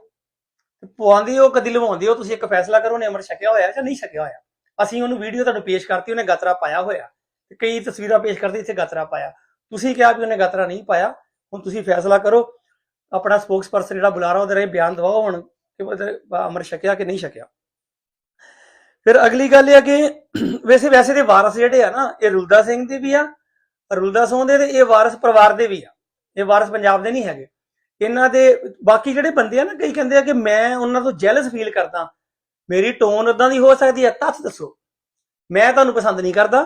ਤੇ ਪਵਾਉਂਦੇ ਹੋ, ਕਦੀ ਲਵਾਉਂਦੇ ਹੋ? ਤੁਸੀਂ ਇੱਕ ਫੈਸਲਾ ਕਰੋ ਨੇ ਅਮਰ ਛਕਿਆ ਹੋਇਆ ਜਾਂ ਨਹੀਂ ਛਕਿਆ ਹੋਇਆ? ਅਸੀਂ ਉਹਨੂੰ ਵੀਡੀਓ ਤੁਹਾਨੂੰ ਪੇਸ਼ ਕਰਤੀ, ਉਹਨੇ ਗਾਤਰਾ ਪਾਇਆ ਹੋਇਆ। ਤੇ ਕਈ ਤਸਵੀਰਾਂ ਪੇਸ਼ ਕਰਦੇ, ਇੱਥੇ ਗਾਤਰਾ ਪਾਇਆ। ਤੁਸੀਂ ਕਿਹਾ ਵੀ ਉਹਨੇ ਗਾਤਰਾ ਨਹੀਂ ਪਾਇਆ। ਹੁਣ ਤੁਸੀਂ ਫੈਸਲਾ ਕਰੋ। ਆਪਣਾ ਸਪੋਕਸਪਰਸਨ ਜਿਹੜਾ ਬੁਲਾ ਰਹਾ, ਉਹਦੇ ਰਾਹੀਂ ਬਿਆਨ ਦਵਾਓ ਹੁਣ ਕਿ ਉਹਦੇ ਅਮਰ ਛਕਿਆ ਕਿ ਨਹੀਂ ਛਕਿਆ। ਫਿਰ ਅਗਲੀ ਗੱਲ ਇਹ ਆ ਕਿ ਵੈਸੇ ਵੈਸੇ ਦੇ ਵਾਰਸ ਜਿਹੜੇ ਆ ਨਾ, ਇਹ ਰੁਲਦਾ ਸਿੰਘ ਦੇ ਵੀ ਆ, ਰੁਲਦਾ ਸਿੰਘ ਦੇ ਤੇ ਇਹ ਵਾਰਸ ਪਰਿਵਾਰ ਦੇ ਵੀ ਆ। ਇਹ ਵਾਰਸ ਪੰਜਾਬ ਦੇ ਨਹੀਂ ਹੈਗੇ। ਇਹਨਾਂ ਦੇ, ਬਾਕੀ ਜਿਹੜੇ ਬੰਦੇ ਆ ਨਾ, ਕਈ ਕਹਿੰਦੇ ਆ ਕਿ ਮੈਂ ਉਹਨਾਂ ਤੋਂ ਜੈਲਸ ਫੀਲ ਕਰਦਾ। ਮੇਰੀ ਟੋਨ ਉਦਾਂ ਦੀ ਹੋ ਸਕਦੀ ਹੈ ਤੱਥ ਦੱਸੋ। ਮੈਂ ਤੁਹਾਨੂੰ ਪਸੰਦ ਨਹੀਂ ਕਰਦਾ,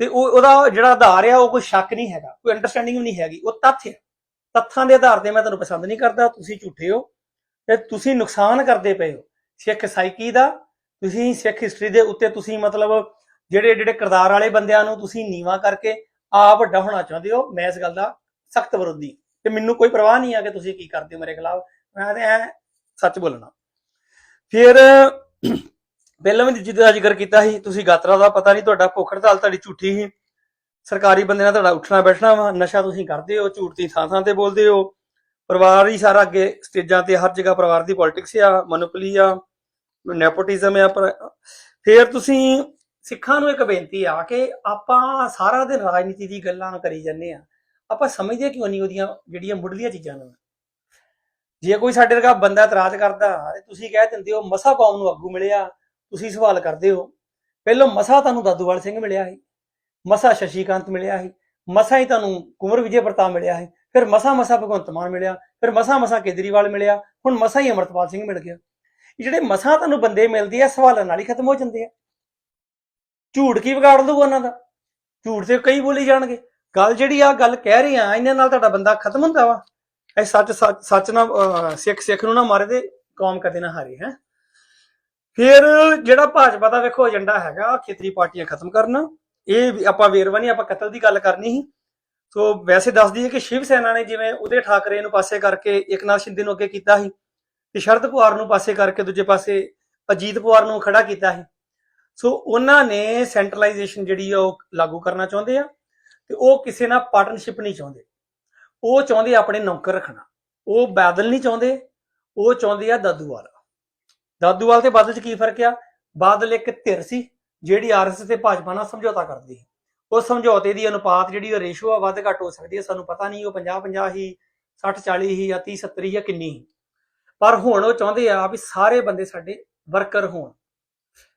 ਤੇ ਉਹ, ਉਹਦਾ ਜਿਹੜਾ ਆਧਾਰ ਆ, ਉਹ ਕੋਈ ਸ਼ੱਕ ਨਹੀਂ ਹੈਗਾ, ਕੋਈ ਅੰਡਰਸਟੈਂਡਿੰਗ ਵੀ ਨਹੀਂ ਹੈਗੀ, ਉਹ ਤੱਥ ਹੈ ਤੱਥਾਂ ਦੇ ਆਧਾਰ ਤੇ ਮੈਂ ਤੁਹਾਨੂੰ ਪਸੰਦ ਨਹੀਂ ਕਰਦਾ, ਤੁਸੀਂ ਝੂਠੇ ਹੋ, ਤੇ ਤੁਸੀਂ ਨੁਕਸਾਨ ਕਰਦੇ ਪਏ ਹੋ। ਸਿੱਖ ਸਾਈਕੀ ਦਾ, ਤੁਸੀਂ ਸਿੱਖ ਹਿਸਟਰੀ ਦੇ ਉੱਤੇ ਤੁਸੀਂ ਮਤਲਬ ਜਿਹੜੇ ਜਿਹੜੇ ਕਿਰਦਾਰ ਵਾਲੇ ਬੰਦਿਆਂ ਨੂੰ ਤੁਸੀਂ ਨੀਵਾ ਕਰਕੇ ਆਪ ਵੱਡਾ ਹੋਣਾ ਚਾਹੁੰਦੇ ਹੋ, ਮੈਂ ਇਸ ਗੱਲ ਦਾ ਸਖਤ ਵਿਰੋਧੀ। ਤੇ ਮੈਨੂੰ ਕੋਈ ਪਰਵਾਹ ਨਹੀਂ ਆ ਕਿ ਤੁਸੀਂ ਕੀ ਕਰਦੇ ਹੋ ਮੇਰੇ ਖਿਲਾਫ। ਮੈਂ ਤੇ ਐ ਸੱਚ ਬੋਲਣਾ। ਫਿਰ ਪਹਿਲਾਂ ਵੀ ਜਿੱਦਾਂ ਜ਼ਿਕਰ ਕੀਤਾ ਸੀ, ਤੁਸੀਂ ਗਾਤਰਾ ਦਾ ਪਤਾ ਨਹੀਂ ਤੁਹਾਡਾ ਭੁੱਖ ਹੜਤਾਲ ਤੁਹਾਡੀ ਝੂਠੀ ਸੀ। ਸਰਕਾਰੀ ਬੰਦੇ ਨਾਲ ਤੁਹਾਡਾ ਉੱਠਣਾ ਬੈਠਣਾ ਵਾ, ਨਸ਼ਾ ਤੁਸੀਂ ਕਰਦੇ ਹੋ, ਝੂਠ ਦੀ ਥਾਂ ਥਾਂ ਤੇ ਬੋਲਦੇ ਹੋ। ਪਰਿਵਾਰ ਹੀ ਸਾਰਾ ਅੱਗੇ ਸਟੇਜਾਂ ਤੇ ਹਰ ਜਗ੍ਹਾ ਪਰਿਵਾਰ ਦੀ ਪੋਲਿਟਿਕਸ ਆ ਮਨੋਪਲੀ ਆ ਨੈਪੋਟਿਜ਼ਮ ਆ, ਪਰ ਫਿਰ ਤੁਸੀਂ ਸਿੱਖਾਂ ਨੂੰ ਇੱਕ ਬੇਨਤੀ ਆ ਕਿ ਆਪਾਂ ਸਾਰਾ ਦਿਨ ਰਾਜਨੀਤੀ ਦੀ ਗੱਲਾਂ ਕਰੀ ਜਾਂਦੇ ਆ। ਆਪਾਂ ਸਮਝਦੇ ਕਿਉਂ ਨਹੀਂ ਉਹਦੀਆਂ ਜਿਹੜੀਆਂ ਮੁੱਢਲੀਆਂ ਚੀਜ਼ਾਂ ਨੂੰ। ਜੇ ਕੋਈ ਸਾਡੇ ਵਰਗਾ ਬੰਦਾ ਇਤਰਾਜ਼ ਕਰਦਾ ਤੇ ਤੁਸੀਂ ਕਹਿ ਦਿੰਦੇ ਹੋ ਮਸਾ ਕੌਮ ਨੂੰ ਆਗੂ ਮਿਲਿਆ, ਤੁਸੀਂ ਸਵਾਲ ਕਰਦੇ ਹੋ। ਪਹਿਲਾਂ ਮਸਾ ਤੁਹਾਨੂੰ ਦਾਦੂਵਾਲ ਸਿੰਘ ਮਿਲਿਆ ਸੀ, ਮਸਾ ਸ਼ਸ਼ੀਕਾਂਤ ਮਿਲਿਆ ਸੀ, ਮਸਾ ਹੀ ਤੁਹਾਨੂੰ ਕੁੰਵਰ ਵਿਜੇ ਪ੍ਰਤਾਪ ਮਿਲਿਆ ਸੀ, ਫਿਰ ਮਸਾ ਮਸਾ ਭਗਵੰਤ ਮਾਨ ਮਿਲਿਆ, ਫਿਰ ਮਸਾ ਮਸਾ ਕੇਜਰੀਵਾਲ ਮਿਲਿਆ, ਹੁਣ ਮਸਾ ਹੀ ਅਮਰਤਪਾਲ ਸਿੰਘ ਮਿਲ ਗਿਆ। ਜਿਹੜੇ ਮਸਾ ਤੁਹਾਨੂੰ ਬੰਦੇ ਮਿਲਦੇ ਆ, ਸਵਾਲਾਂ ਨਾਲ ਹੀ ਖਤਮ ਹੋ ਜਾਂਦੇ ਆ। ਝੂਠ ਕੀ ਵਿਗਾੜ ਲਊਗਾ ਉਹਨਾਂ ਦਾ? ਝੂਠ ਤੇ ਕਈ ਬੋਲੀ ਜਾਣਗੇ। ਗੱਲ ਜਿਹੜੀ ਆ ਗੱਲ ਕਹਿ ਰਹੇ ਆ ਇਹਨਾਂ ਨਾਲ ਤੁਹਾਡਾ ਬੰਦਾ ਖਤਮ ਹੁੰਦਾ ਵਾ। ਇਹ ਸੱਚ ਸੱਚ ਸੱਚ ਨਾ ਅਹ, ਸਿੱਖ ਸਿੱਖ ਨੂੰ ਨਾ ਮਾਰੇ ਤੇ ਕੌਮ ਕਦੇ ਨਾ ਹਾਰੇ ਹੈ। ਫਿਰ ਜਿਹੜਾ ਭਾਜਪਾ ਦਾ ਵੇਖੋ ਏਜੰਡਾ ਹੈਗਾ ਖੇਤਰੀ ਪਾਰਟੀਆਂ ਖਤਮ ਕਰਨਾ। ਇਹ ਵੀ ਆਪਾਂ ਵੇਰਵਾ ਨਹੀਂ ਆਪਾਂ ਕਤਲ ਦੀ ਗੱਲ ਕਰਨੀ ਸੀ। ਸੋ ਵੈਸੇ ਦੱਸਦੀ ਹੈ ਕਿ ਸ਼ਿਵ ਸੈਨਾ ਨੇ ਜਿਵੇਂ ਉਹਦੇ ਠਾਕਰੇ ਨੂੰ ਪਾਸੇ ਕਰਕੇ ਏਕਨਾਥ ਸ਼ਿੰਦੇ ਨੂੰ ਅੱਗੇ ਕੀਤਾ ਸੀ ਤੇ ਸ਼ਰਦ ਪਵਾਰ ਨੂੰ ਪਾਸੇ ਕਰਕੇ ਦੂਜੇ ਪਾਸੇ ਅਜੀਤ ਪਵਾਰ ਨੂੰ ਖੜਾ ਕੀਤਾ ਸੀ। ਸੋ ਉਹਨਾਂ ਨੇ ਸੈਂਟਰਲਾਈਜੇਸ਼ਨ ਜਿਹੜੀ ਆ ਉਹ ਲਾਗੂ ਕਰਨਾ ਚਾਹੁੰਦੇ ਆ। ਤੇ ਉਹ ਕਿਸੇ ਨਾਲ ਪਾਰਟਨਰਸ਼ਿਪ ਨਹੀਂ ਚਾਹੁੰਦੇ। ਉਹ ਚਾਹੁੰਦੇ ਆਪਣੇ ਨੌਕਰ ਰੱਖਣਾ। ਉਹ ਬਾਦਲ ਨਹੀਂ ਚਾਹੁੰਦੇ, ਉਹ ਚਾਹੁੰਦੇ ਆ ਦਾਦੂਵਾਲ। ਦਾਦੂਵਾਲ ਤੇ ਬਾਦਲ 'ਚ ਕੀ ਫ਼ਰਕ ਆ? ਬਾਦਲ ਇੱਕ ਧਿਰ ਸੀ, ਜਿਹੜੀ ਆਰਐਸਐਸ ਤੇ ਭਾਜਪਾ ਨਾਲ ਸਮਝੌਤਾ ਕਰਦੀ ਸੀ। ਉਹ ਸਮਝੌਤੇ ਦੀ ਅਨੁਪਾਤ ਜਿਹੜੀ ਉਹ ਰੇਸ਼ੋ ਆ, ਵੱਧ ਘੱਟ ਹੋ ਸਕਦੀ ਹੈ ਸਾਨੂੰ ਪਤਾ ਨਹੀਂ ਉਹ 50 50 ਹੀ 60 40 ਹੀ, ਜਾਂ 30 70 ਜਾਂ ਕਿੰਨੀ ਹੀ। ਪਰ ਹੁਣ ਉਹ ਚਾਹੁੰਦੇ ਆ ਵੀ ਸਾਰੇ ਬੰਦੇ ਸਾਡੇ ਵਰਕਰ ਹੋਣ।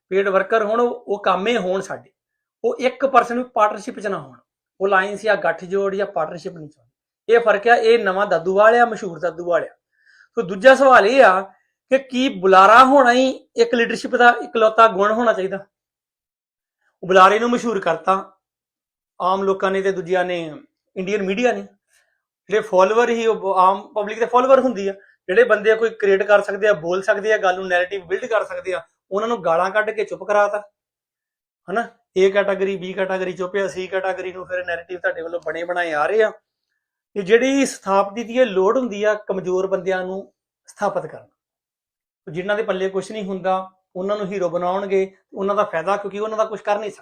ਪੇਡ ਵਰਕਰ ਹੋਣ, ਉਹ ਉਹ ਹੋਣ ਸਾਡੇ। ਉਹ ਇੱਕ ਪਰਸਨ ਵੀ ਪਾਰਟਨਰਸ਼ਿਪ 'ਚ ਨਾ ਹੋਣ। ਉਹ ਲਾਈਨਸ ਜਾਂ ਗੱਠਜੋੜ ਜਾਂ ਪਾਰਟਨਰਸ਼ਿਪ ਨਹੀਂ ਚਾਹੁੰਦੇ ਇਹ ਫ਼ਰਕ ਆ, ਇਹ ਨਵਾਂ ਦਾਦੂ ਵਾਲਿਆ, ਮਸ਼ਹੂਰ ਦਾਦੂ ਵਾਲਿਆ। ਸੋ ਦੂਜਾ ਸਵਾਲ ਇਹ ਆ ਕਿ ਕੀ ਬੁਲਾਰਾ ਹੋਣਾ ਹੀ ਇੱਕ ਲੀਡਰਸ਼ਿਪ ਦਾ ਇਕਲੌਤਾ ਗੁਣ ਹੋਣਾ ਚਾਹੀਦਾ? ਉਹ ਬੁਲਾਰੇ ਨੂੰ ਮਸ਼ਹੂਰ ਕਰਤਾ। ਆਮ ਲੋਕਾਂ ਨੇ ਤੇ ਦੂਜਿਆਂ ਨੇ ਇੰਡੀਅਨ ਮੀਡੀਆ ਨੇ। ਜਿਹੜੇ ਫਾਲੋਅਰ ਹੀ ਉਹ ਆਮ ਪਬਲਿਕ ਦੇ ਫਾਲੋਅਰ ਹੁੰਦੀ ਆ, ਜਿਹੜੇ ਬੰਦੇ ਕੋਈ ਕ੍ਰੀਏਟ ਕਰ ਸਕਦੇ ਆ, ਬੋਲ ਸਕਦੇ ਆ, ਗੱਲ ਨੂੰ ਨੈਰੇਟਿਵ ਬਿਲਡ ਕਰ ਸਕਦੇ ਆ, ਉਹਨਾਂ ਨੂੰ ਗਾਲਾਂ ਕੱਢ ਕੇ ਚੁੱਪ ਕਰਾਤਾ। ਹਨਾ? ਏ ਕੈਟਾਗਰੀ ਬੀ ਕੈਟਾਗਰੀ ਚੁੱਪਿਆ ਸੀ ਕੈਟਾਗਰੀ ਨੂੰ ਫਿਰ ਨੈਰੇਟਿਵ ਤੁਹਾਡੇ ਵੱਲੋਂ ਬਣੇ ਬਣਾਏ ਆ ਰਹੇ ਆ। ਇਹ ਜਿਹੜੀ ਸਥਾਪਤੀ ਦੀ ਇਹ ਲੋੜ ਹੁੰਦੀ ਆ ਕਮਜ਼ੋਰ ਬੰਦਿਆਂ ਨੂੰ ਸਥਾਪਿਤ ਕਰਨਾ। ਜਿਨ੍ਹਾਂ ਦੇ ਪੱਲੇ ਕੁਝ ਨਹੀਂ ਹੁੰਦਾ, ਉਹਨਾਂ ਨੂੰ ਹੀਰੋ ਬਣਾਉਣਗੇ, ਉਹਨਾਂ ਦਾ ਫਾਇਦਾ ਕਿਉਂਕਿ ਉਹਨਾਂ ਦਾ ਕੁਝ ਕਰ ਨਹੀਂ ਸਕਦੇ।